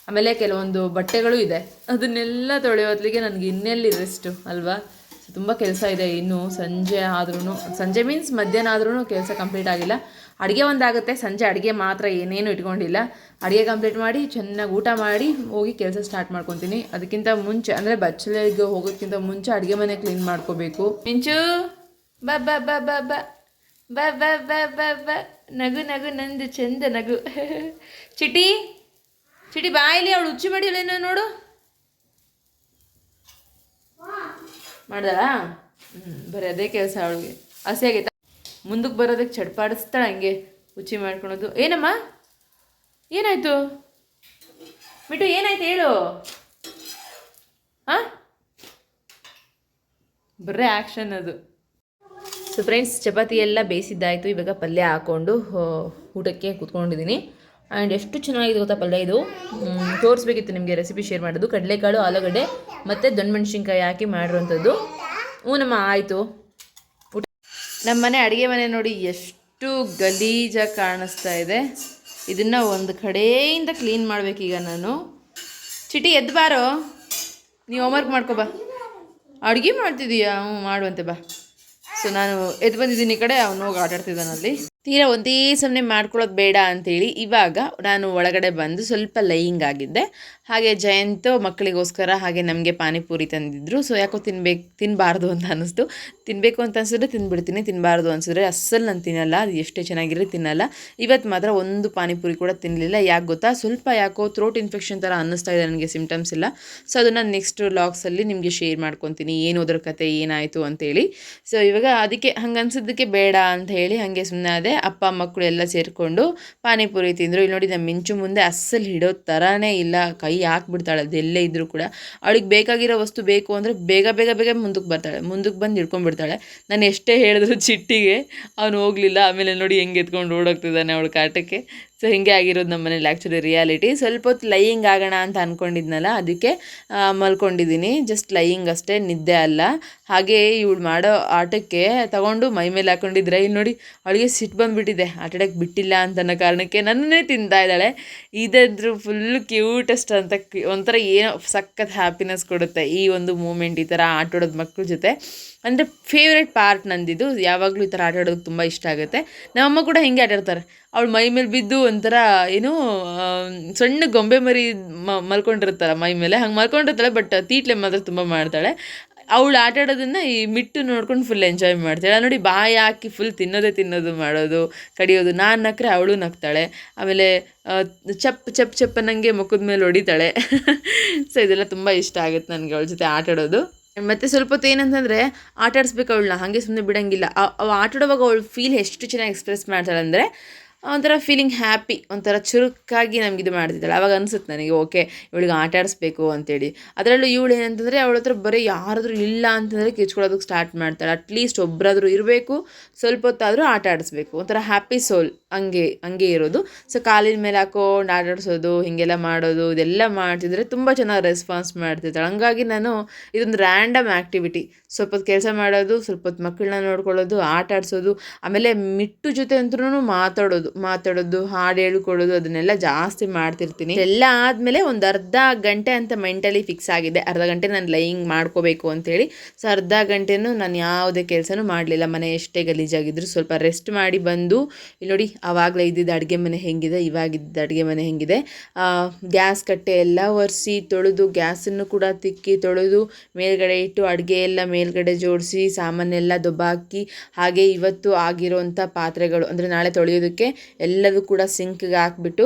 ಆಮೇಲೆ ಕೆಲವೊಂದು ಬಟ್ಟೆಗಳು ಇದೆ. ಅದನ್ನೆಲ್ಲ ತೊಳೆಯೋದ್ಲಿಗೆ ನನಗೆ ಇನ್ನೆಲ್ಲಿ ರೆಸ್ಟು ಅಲ್ವಾ? ತುಂಬ ಕೆಲಸ ಇದೆ ಇನ್ನು ಸಂಜೆ ಆದ್ರೂ ಸಂಜೆ ಮೀನ್ಸ್ ಮಧ್ಯಾಹ್ನ ಆದ್ರೂ ಕೆಲಸ ಕಂಪ್ಲೀಟ್ ಆಗಿಲ್ಲ. ಅಡುಗೆ ಒಂದಾಗುತ್ತೆ. ಸಂಜೆ ಅಡುಗೆ ಮಾತ್ರ ಏನೇನು ಇಟ್ಕೊಂಡಿಲ್ಲ. ಅಡುಗೆ ಕಂಪ್ಲೀಟ್ ಮಾಡಿ ಚೆನ್ನಾಗಿ ಊಟ ಮಾಡಿ ಹೋಗಿ ಕೆಲಸ ಸ್ಟಾರ್ಟ್ ಮಾಡ್ಕೊತೀನಿ. ಅದಕ್ಕಿಂತ ಮುಂಚೆ, ಅಂದರೆ ಬಚ್ಚಲಿಗೆ ಹೋಗೋದಕ್ಕಿಂತ ಮುಂಚೆ ಅಡುಗೆ ಮನೆ ಕ್ಲೀನ್ ಮಾಡ್ಕೋಬೇಕು. ಮಿಂಚು. ಬಾ ಬಾ ಬಾ ಬಾ ಬಾ. ಬಾ ಬಾ ಬಾ ಬಾ ಬಾ. ನಗು ನಗು, ನಂದು ಚಂದ ನಗು. ಚಿಟಿ. ಚಿಟಿ ಬಾಯಿಲಿ ಅವಳು ಉಚ್ಚಿ ಮಾಡಿ ನೋಡು. ಮಾಡ್ದಾ? ಹ್ಞೂ ಬರೀ ಅದೇ ಕೆಲಸ ಅವಳಿಗೆ. ಹಸಿ ಆಗೈತಾ? ಮುಂದಕ್ಕೆ ಬರೋದಕ್ಕೆ ಚಡ್ಪಾಡಿಸ್ತಾಳೆ ಹಂಗೆ, ಉಚ್ಚಿ ಮಾಡ್ಕೊಳೋದು. ಏನಮ್ಮ? ಏನಾಯ್ತು? ಬಿಟ್ಟು ಏನಾಯ್ತು ಹೇಳು? ಹಾಂ? ಬರೀ ಆ್ಯಕ್ಷನ್ ಅದು. ಸೊ ಫ್ರೆಂಡ್ಸ್ ಚಪಾತಿ ಎಲ್ಲ ಬೇಯಿಸಿದ್ದಾಯಿತು. ಇವಾಗ ಪಲ್ಯ ಹಾಕ್ಕೊಂಡು ಊಟಕ್ಕೆ ಕೂತ್ಕೊಂಡಿದ್ದೀನಿ. ಆ್ಯಂಡ್ ಎಷ್ಟು ಚೆನ್ನಾಗಿದೆ ಗೊತ್ತಾ ಪಲ್ಯ ಇದು? ತೋರಿಸ್ಬೇಕಿತ್ತು ನಿಮಗೆ ರೆಸಿಪಿ ಶೇರ್ ಮಾಡೋದು. ಕಡಲೆಕಾಳು, ಆಲೂಗಡ್ಡೆ ಮತ್ತು ದೊಣ್ಣಮೆಣ್ಸಿನ್ಕಾಯಿ ಹಾಕಿ ಮಾಡಿರೋಂಥದ್ದು ಹ್ಞೂ ನಮ್ಮ ಆಯಿತು. ಊಟ ನಮ್ಮ ಮನೆ ಅಡುಗೆ ಮನೆ ನೋಡಿ ಎಷ್ಟು ಗಲೀಜಾಗಿ ಕಾಣಿಸ್ತಾ ಇದೆ. ಇದನ್ನು ಒಂದು ಕಡೆಯಿಂದ ಕ್ಲೀನ್ ಮಾಡಬೇಕೀಗ ನಾನು. ಚಿಟಿ ಬಾರೋ. ನೀವು ಹೋಮ್ವರ್ಕ್ ಮಾಡ್ಕೊ ಬಾ. ಅಡುಗೆ ಮಾಡ್ತಿದ್ದೀಯಾ ಹ್ಞೂ, ಮಾಡುವಂತೆ ಬಾ. ಸೊ ನಾನು ಎದ್ದು ಬಂದಿದ್ದೀನಿ ಈ ಕಡೆ. ಅವನು ಹೋಗಿ ಆಟಾಡ್ತಿದ್ದಾನಲ್ಲಿ ತೀರಾ ಒಂದೇ ಸಮನೆ ಮಾಡ್ಕೊಳ್ಳೋದು ಬೇಡ ಅಂತೇಳಿ ಇವಾಗ ನಾನು ಒಳಗಡೆ ಬಂದು ಸ್ವಲ್ಪ ಲೈಯಿಂಗ್ ಆಗಿದ್ದೆ. ಹಾಗೆ ಜಯಂತು ಮಕ್ಕಳಿಗೋಸ್ಕರ ಹಾಗೆ ನಮಗೆ ಪಾನಿಪುರಿ ತಂದಿದ್ದರು ಸೊ ಯಾಕೋ ತಿನ್ಬೇಕು ತಿನ್ನಬಾರ್ದು ಅಂತ ಅನ್ನಿಸ್ತು ತಿನ್ನಬೇಕು ಅಂತ ಅನಿಸಿದ್ರೆ ತಿಂದ್ಬಿಡ್ತೀನಿ ತಿನ್ನಬಾರ್ದು ಅನಿಸಿದ್ರೆ ಅಸ್ಸಲು ನಾನು ತಿನ್ನಲ್ಲ. ಅದು ಎಷ್ಟೇ ಚೆನ್ನಾಗಿರೋ ತಿನ್ನಲ್ಲ. ಇವತ್ತು ಮಾತ್ರ ಒಂದು ಪಾನಿಪುರಿ ಕೂಡ ತಿನ್ನಲಿಲ್ಲ ಯಾಕೆ ಗೊತ್ತಾ? ಸ್ವಲ್ಪ ಯಾಕೋ ಥ್ರೋಟ್ ಇನ್ಫೆಕ್ಷನ್ ಥರ ಅನ್ನಿಸ್ತಾ ಇದೆ ನನಗೆ ಸಿಮ್ಟಮ್ಸ್ ಇಲ್ಲ ಸೊ ಅದನ್ನು ನೆಕ್ಸ್ಟ್ ಲಾಗ್ಸಲ್ಲಿ ನಿಮಗೆ ಶೇರ್ ಮಾಡ್ಕೊತೀನಿ. ಏನು ಅದ್ರ ಕತೆ, ಏನಾಯಿತು ಅಂತೇಳಿ. ಸೊ ಇವಾಗ ಅದಕ್ಕೆ ಹಂಗೆ ಅನ್ಸಿದ್ದಕ್ಕೆ ಬೇಡ ಅಂತ ಹೇಳಿ ಹಾಗೆ ಸುಮ್ಮನೆ ಅದೇ ಅಪ್ಪ ಮಕ್ಕಳು ಎಲ್ಲ ಸೇರಿಕೊಂಡು ಪಾನಿಪುರಿ ತಿಂದರು. ಇಲ್ಲಿ ನೋಡಿ, ನಮ್ಮ ಮಿಂಚು ಮುಂದೆ ಅಸ್ಸಲು ಹಿಡೋ ಥರನೇ ಇಲ್ಲ. ಕೈ ಹಾಕ್ಬಿಡ್ತಾಳೆ. ಅದೆಲ್ಲೇ ಇದ್ದರೂ ಕೂಡ. ಅವಳಿಗೆ ಬೇಕಾಗಿರೋ ವಸ್ತು ಬೇಕು ಅಂದರೆ ಬೇಗ ಬೇಗ ಬೇಗ ಮುಂದಕ್ಕೆ ಬರ್ತಾಳೆ. ಮುಂದಕ್ಕೆ ಬಂದು ಹಿಡ್ಕೊಂಡ್ಬಿಡ್ತಾಳೆ. ನಾನು ಎಷ್ಟೇ ಹೇಳಿದ್ರು ಚಿಟ್ಟಿಗೆ, ಅವನು ಹೋಗಲಿಲ್ಲ. ಆಮೇಲೆ ನೋಡಿ, ಹೆಂಗೆ ಎತ್ಕೊಂಡು ಓಡೋಗ್ತಿದ್ದಾನೆ ಅವಳು ಕಾಟಕ್ಕೆ. ಸೊ ಹಿಂಗೆ ಆಗಿರೋದು ನಮ್ಮ ಮನೇಲಿ ಆ್ಯಕ್ಚುಲಿ ರಿಯಾಲಿಟಿ ಸ್ವಲ್ಪ ಹೊತ್ತು ಲೈಯಿಂಗ್ ಆಗೋಣ ಅಂತ ಅಂದ್ಕೊಂಡಿದ್ನಲ್ಲ ಅದಕ್ಕೆ ಮಲ್ಕೊಂಡಿದ್ದೀನಿ ಜಸ್ಟ್ ಲೈಯಿಂಗ್ ಅಷ್ಟೇ, ನಿದ್ದೆ ಅಲ್ಲ. ಹಾಗೆ ಇವಳು ಮಾಡೋ ಆಟಕ್ಕೆ ತಗೊಂಡು ಮೈ ಮೇಲೆ ಹಾಕೊಂಡಿದ್ರೆ ಇಲ್ಲಿ ನೋಡಿ, ಅವಳಿಗೆ ಸಿಟ್ಟು ಬಂದುಬಿಟ್ಟಿದೆ. ಆಟಾಡೋಕ್ಕೆ ಬಿಟ್ಟಿಲ್ಲ ಅಂತ ಕಾರಣಕ್ಕೆ ನನ್ನೇ ತಿಂತಾ ಇದ್ದಾಳೆ. ಇದಾದ್ರು ಫುಲ್ ಕ್ಯೂಟೆಸ್ಟ್ ಅಂತ, ಒಂಥರ ಏನೋ ಸಖತ್ ಹ್ಯಾಪಿನೆಸ್ ಕೊಡುತ್ತೆ ಈ ಒಂದು ಮೂಮೆಂಟ್ ಈ ಥರ ಆಟಾಡೋದು ಮಕ್ಕಳ ಜೊತೆ. ಅಂದರೆ ಫೇವ್ರೆಟ್ ಪಾರ್ಟ್ ನಂದಿದು ಯಾವಾಗಲೂ ಈ ಥರ ಆಟಾಡೋದಕ್ಕೆ ತುಂಬ ಇಷ್ಟ ಆಗುತ್ತೆ. ನಮ್ಮಮ್ಮ ಕೂಡ ಹಿಂಗೆ ಆಟಾಡ್ತಾರೆ ಅವಳು ಮೈ ಮೇಲೆ ಬಿದ್ದು ಒಂಥರ ಏನು ಸಣ್ಣ ಗೊಂಬೆ ಮರಿ ಮಲ್ಕೊಂಡಿರ್ತಾಳೆ ಮೈ ಮೇಲೆ. ಹಂಗೆ ಮಲ್ಕೊಂಡಿರ್ತಾಳೆ ಬಟ್ ತೀಟ್ಲೆ ಮಾತ್ರ ತುಂಬ ಮಾಡ್ತಾಳೆ. ಅವಳು ಆಟ ಆಡೋದನ್ನ ಈ ಮಿಟ್ಟು ನೋಡ್ಕೊಂಡು ಫುಲ್ ಎಂಜಾಯ್ ಮಾಡ್ತಾಳೆ. ನೋಡಿ, ಬಾಯಿ ಹಾಕಿ ಫುಲ್ ತಿನ್ನೋದೇ ತಿನ್ನೋದು ಮಾಡೋದು, ಕಡಿಯೋದು. ನಾನು ನಕ್ಕರೆ ಅವಳು ನಗ್ತಾಳೆ ಆಮೇಲೆ ಚಪ್ ಚಪ್ ಚಪ್ ಅನ್ನಂಗೆ ಮುಖದ ಮೇಲೆ ಹೊಡಿತಾಳೆ. ಸೊ ಇದೆಲ್ಲ ತುಂಬ ಇಷ್ಟ ಆಗುತ್ತೆ ನನಗೆ ಅವಳ ಜೊತೆ ಆಟ ಆಡೋದು. ಮತ್ತು ಸ್ವಲ್ಪ ಹೊತ್ತು ಏನಂತಂದರೆ ಆಟಾಡಿಸ್ಬೇಕು ಅವಳನ್ನ. ಹಾಗೆ ಸುಮ್ಮನೆ ಬಿಡೋಂಗಿಲ್ಲ. ಅವು ಆಟಾಡುವಾಗ ಆಟ ಅವಳು ಫೀಲ್ ಎಷ್ಟು ಚೆನ್ನಾಗಿ ಎಕ್ಸ್ಪ್ರೆಸ್ ಮಾಡ್ತಾಳೆ ಅಂದರೆ ಒಂಥರ ಫೀಲಿಂಗ್ ಹ್ಯಾಪಿ ಒಂಥರ ಚುರುಕಾಗಿ ನಮ್ಗೆ ಇದು ಮಾಡ್ತಿದ್ದಾಳೆ. ಅವಾಗ ಅನ್ಸುತ್ತೆ ನನಗೆ, ಓಕೆ, ಇವಳಿಗೆ ಆಟ ಆಡಿಸ್ಬೇಕು ಅಂತೇಳಿ. ಅದರಲ್ಲೂ ಇವಳು ಏನಂತಂದರೆ, ಅವಳ ಹತ್ರ ಬರೀ ಯಾರಾದರೂ ಇಲ್ಲ ಅಂತಂದರೆ ಕಿಚ್ಕೊಳ್ಳೋದಕ್ಕೆ ಸ್ಟಾರ್ಟ್ ಮಾಡ್ತಾಳೆ. ಅಟ್ಲೀಸ್ಟ್ ಒಬ್ಬರಾದರೂ ಇರಬೇಕು, ಸ್ವಲ್ಪ ಹೊತ್ತಾದರೂ ಆಟ ಆಡಿಸ್ಬೇಕು. ಒಂಥರ ಹ್ಯಾಪಿ ಸೋಲ್ ಹಂಗೆ ಹಂಗೆ ಇರೋದು. ಸೊ ಕಾಲಿನ ಮೇಲೆ ಹಾಕೊಂಡು ಆಟ ಆಡಿಸೋದು, ಹೀಗೆಲ್ಲ ಮಾಡೋದು, ಇದೆಲ್ಲ ಮಾಡ್ತಿದ್ರೆ ತುಂಬ ಚೆನ್ನಾಗಿ ರೆಸ್ಪಾನ್ಸ್ ಮಾಡ್ತಿದ್ದಾಳೆ. ಹಂಗಾಗಿ ನಾನು ಇದೊಂದು ರ್ಯಾಂಡಮ್ ಆ್ಯಕ್ಟಿವಿಟಿ ಸ್ವಲ್ಪ ಹೊತ್ತು ಕೆಲಸ ಮಾಡೋದು, ಸ್ವಲ್ಪ ಹೊತ್ತು ಮಕ್ಕಳನ್ನ ನೋಡ್ಕೊಳ್ಳೋದು, ಆಟ ಆಡಿಸೋದು, ಆಮೇಲೆ ಮಿಟ್ಟು ಜೊತೆ ಅಂತೂ ಮಾತಾಡೋದು. ಮಾತಾಡೋದು, ಹಾಡು ಹೇಳ್ಕೊಡೋದು, ಅದನ್ನೆಲ್ಲ ಜಾಸ್ತಿ ಮಾಡ್ತಿರ್ತೀನಿ. ಎಲ್ಲ ಆದಮೇಲೆ ಒಂದು ಅರ್ಧ ಗಂಟೆ ಅಂತ ಮೆಂಟಲಿ ಫಿಕ್ಸ್ ಆಗಿದೆ. ಅರ್ಧ ಗಂಟೆ ನಾನು ಲೈಯಿಂಗ್ ಮಾಡ್ಕೋಬೇಕು ಅಂತೇಳಿ. ಸೊ, ಅರ್ಧ ಗಂಟೆನೂ ನಾನು ಯಾವುದೇ ಕೆಲಸನೂ ಮಾಡಲಿಲ್ಲ. ಮನೆ ಎಷ್ಟೇ ಗಲೀಜಾಗಿದ್ರು ಸ್ವಲ್ಪ ರೆಸ್ಟ್ ಮಾಡಿ ಬಂದು ಇಲ್ಲಿ ನೋಡಿ ಆವಾಗಲೇ ಇದ್ದಿದ್ದು ಅಡುಗೆ ಮನೆ ಹೆಂಗಿದೆ, ಇವಾಗಿದ್ದ ಅಡುಗೆ ಮನೆ ಹೆಂಗಿದೆ. ಗ್ಯಾಸ್ ಕಟ್ಟೆ ಎಲ್ಲ ಒರೆಸಿ, ತೊಳೆದು, ಗ್ಯಾಸನ್ನು ಕೂಡ ತಿಕ್ಕಿ, ತೊಳೆದು, ಮೇಲ್ಗಡೆ ಇಟ್ಟು ಅಡುಗೆ ಎಲ್ಲ ಮೇಲ್ಗಡೆ ಜೋಡಿಸಿ, ಸಾಮಾನೆಲ್ಲ ದೊಬ್ಬಾಕಿ, ಹಾಗೆ ಇವತ್ತು ಆಗಿರೋಂಥ ಪಾತ್ರೆಗಳು, ಅಂದರೆ ನಾಳೆ ತೊಳೆಯೋದಕ್ಕೆ ಎಲ್ಲದೂ ಕೂಡ ಸಿಂಕ್ಗೆ ಹಾಕ್ಬಿಟ್ಟು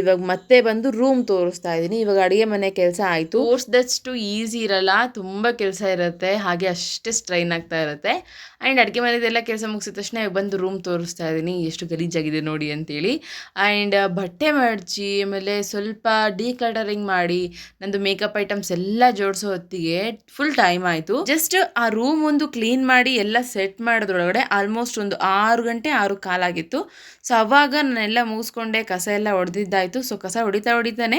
ಇವಾಗ ಮತ್ತೆ ಬಂದು ರೂಮ್ ತೋರಿಸ್ತಾ ಇದ್ದೀನಿ. ಇವಾಗ ಅಡುಗೆ ಮನೆ ಕೆಲಸ ಆಯಿತು. ತೋರಿಸ್ದಷ್ಟು ಈಸಿ ಇರಲ್ಲ, ತುಂಬ ಕೆಲಸ ಇರುತ್ತೆ, ಹಾಗೆ ಅಷ್ಟೇ ಸ್ಟ್ರೈನ್ ಆಗ್ತಾ ಇರುತ್ತೆ. ಆ್ಯಂಡ್ ಅಡುಗೆ ಮನೆದೆಲ್ಲ ಕೆಲಸ ಮುಗಿಸಿದ ತಕ್ಷಣ ಇವಾಗ ಬಂದು ರೂಮ್ ತೋರಿಸ್ತಾ ಇದ್ದೀನಿ. ಎಷ್ಟು ಗಲೀಜಾಗಿದೆ ನೋಡಿ ಅಂತೇಳಿ. ಆ್ಯಂಡ್ ಬಟ್ಟೆ ಮಡಚಿ, ಆಮೇಲೆ ಸ್ವಲ್ಪ ಡಿಕಲರಿಂಗ್ ಮಾಡಿ, ನಂದು ಮೇಕಪ್ ಐಟಮ್ಸ್ ಎಲ್ಲ ಜೋಡಿಸೋ ಹೊತ್ತಿಗೆ ಫುಲ್ ಟೈಮ್ ಆಯಿತು. ಜಸ್ಟ್ ಆ ರೂಮ್ ಒಂದು ಕ್ಲೀನ್ ಮಾಡಿ ಎಲ್ಲ ಸೆಟ್ ಮಾಡೋದ್ರೊಳಗಡೆ ಆಲ್ಮೋಸ್ಟ್ ಒಂದು ಆರು ಗಂಟೆ ಆರು ಕಾಲಾಗಿತ್ತು. ಸೊ ಅವಾಗ ನಾನೆಲ್ಲ ಮುಗಿಸ್ಕೊಂಡೆ, ಕಸ ಎಲ್ಲ ಹೊಡೆದಿದ್ದಾಯಿತು ಸೊ ಕಸ ಹೊಡಿತಾ ಹೊಡಿತಾನೆ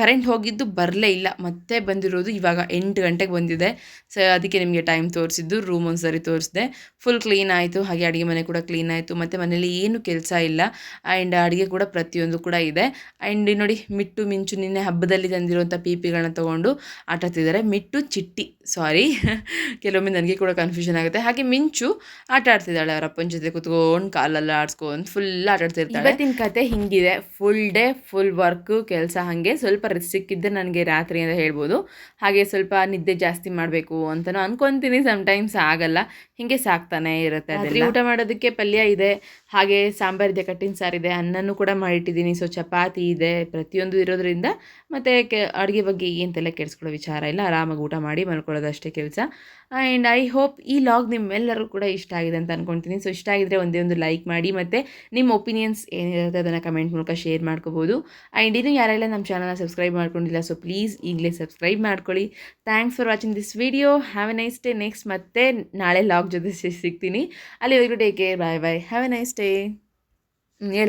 ಕರೆಂಟ್ ಹೋಗಿದ್ದು ಬರಲೇ ಇಲ್ಲ. ಮತ್ತೆ ಬಂದಿರೋದು ಇವಾಗ ಎಂಟು ಗಂಟೆಗೆ ಬಂದಿದೆ. ಸೊ ಅದಕ್ಕೆ ನಿಮಗೆ ಟೈಮ್ ತೋರಿಸಿದ್ದು ರೂಮ್ ಒಂದು ಸರಿ ತೋರಿಸಿದೆ. ಫುಲ್ ಕ್ಲೀನ್ ಆಯಿತು. ಹಾಗೆ ಅಡುಗೆ ಮನೆ ಕೂಡ ಕ್ಲೀನ್ ಆಯಿತು. ಮತ್ತು ಮನೇಲಿ ಏನು ಕೆಲಸ ಇಲ್ಲ. ಆ್ಯಂಡ್ ಅಡುಗೆ ಕೂಡ ಪ್ರತಿಯೊಂದು ಕೂಡ ಇದೆ. ಆ್ಯಂಡ್ ನೋಡಿ, ಮಿಟ್ಟು ಮಿಂಚು ನಿನ್ನೆ ಹಬ್ಬದಲ್ಲಿ ತಂದಿರುವಂಥ ಪೀಪಿಗಳನ್ನ ತೊಗೊಂಡು ಆಟಾಡ್ತಿದ್ದಾರೆ. ಮಿಟ್ಟು ಚಿಟ್ಟಿ. ಸಾರಿ ಕೆಲವೊಮ್ಮೆ ನನಗೆ ಕೂಡ ಕನ್ಫ್ಯೂಷನ್ ಆಗುತ್ತೆ. ಹಾಗೆ ಮಿಂಚು ಆಟ ಆಡ್ತಿದ್ದಾಳೆ ಅವರ ಅಪ್ಪನ ಜೊತೆ ಕುತ್ಕೊಂಡು, ಕಾಲಲ್ಲ ಆಡ್ಸ್ಕೊಂಡು. ಫುಲ್ ಆಟಾಡ್ತಿರ್ತಾರೆ ಇವತ್ತಿನ ಕತೆ ಹಿಂಗಿದೆ. ಫುಲ್ ಡೇ ಫುಲ್ ವರ್ಕ್ ಕೆಲಸ ಹಾಗೆ. ಸ್ವಲ್ಪ ರೆಸ್ಟ್ ಸಿಕ್ಕಿದ್ದೆ ನನಗೆ ರಾತ್ರಿ ಅಂತ ಹೇಳ್ಬೋದು. ಹಾಗೆ ಸ್ವಲ್ಪ ನಿದ್ದೆ ಜಾಸ್ತಿ ಮಾಡಬೇಕು ಅಂತಲೂ ಸಮ್ ಸಮ್ಟೈಮ್ಸ್ ಆಗಲ್ಲ. ಹಿಂಗೆ ಸಾಕ್ತಾನೆ ಇರುತ್ತೆ ರಾತ್ರಿ ಊಟ ಮಾಡೋದಕ್ಕೆ ಪಲ್ಯ ಇದೆ. ಹಾಗೆ ಸಾಂಬಾರಿದೆ ಕಟ್ಟಿನ ಸಾರಿದೆ ಅನ್ನನೂ ಕೂಡ ಮಾಡಿಟ್ಟಿದ್ದೀನಿ. ಸೊ ಚಪಾತಿ ಇದೆ ಪ್ರತಿಯೊಂದು ಇರೋದ್ರಿಂದ ಮತ್ತು ಕೆ, ಅಡುಗೆ ಬಗ್ಗೆ ಏನಂತೆಲ್ಲ ತಲೆ ಕೆಡಿಸ್ಕೊಳ್ಳೋ ವಿಚಾರ ಇಲ್ಲ. ಆರಾಮಾಗಿ ಊಟ ಮಾಡಿ ಮಲ್ಕೊಳ್ಳೋದು ಅಷ್ಟೇ ಕೆಲಸ. ಆ್ಯಂಡ್ ಐ ಹೋಪ್ ಈ ಲಾಗ್ ನಿಮ್ಮೆಲ್ಲರೂ ಕೂಡ ಇಷ್ಟ ಆಗಿದೆ ಅಂತ ಅಂದ್ಕೊಳ್ತೀನಿ ಸೊ ಇಷ್ಟ ಆಗಿದ್ರೆ ಒಂದೇ ಒಂದು ಲೈಕ್ ಮಾಡಿ ಮತ್ತು ನಿಮ್ಮ ಒಪಿನಿಯನ್ಸ್ ಏನಿರುತ್ತೆ ಅದನ್ನು ಕಮೆಂಟ್ ಮೂಲಕ ಶೇರ್ ಮಾಡ್ಕೋಬೋದು. ಆ್ಯಂಡ್ ಇನ್ನೂ ಯಾರೆಲ್ಲ ನಮ್ಮ ಚಾನಲ್ನ ಸಬ್ಸ್ಕ್ರೈಬ್ ಮಾಡ್ಕೊಂಡಿಲ್ಲ ಸೊ ಪ್ಲೀಸ್ ಈಗಲೇ ಸಬ್ಸ್ಕ್ರೈಬ್ ಮಾಡ್ಕೊಳ್ಳಿ. Thanks for watching this video have a nice day next ಮತ್ತೆ ನಾಳೆ ಲಾಗ್ ಜೊತೆ ಸಿಗ್ತೀನಿ. ಅಲ್ಲಿ take care bye bye have a nice day ಹೇಳು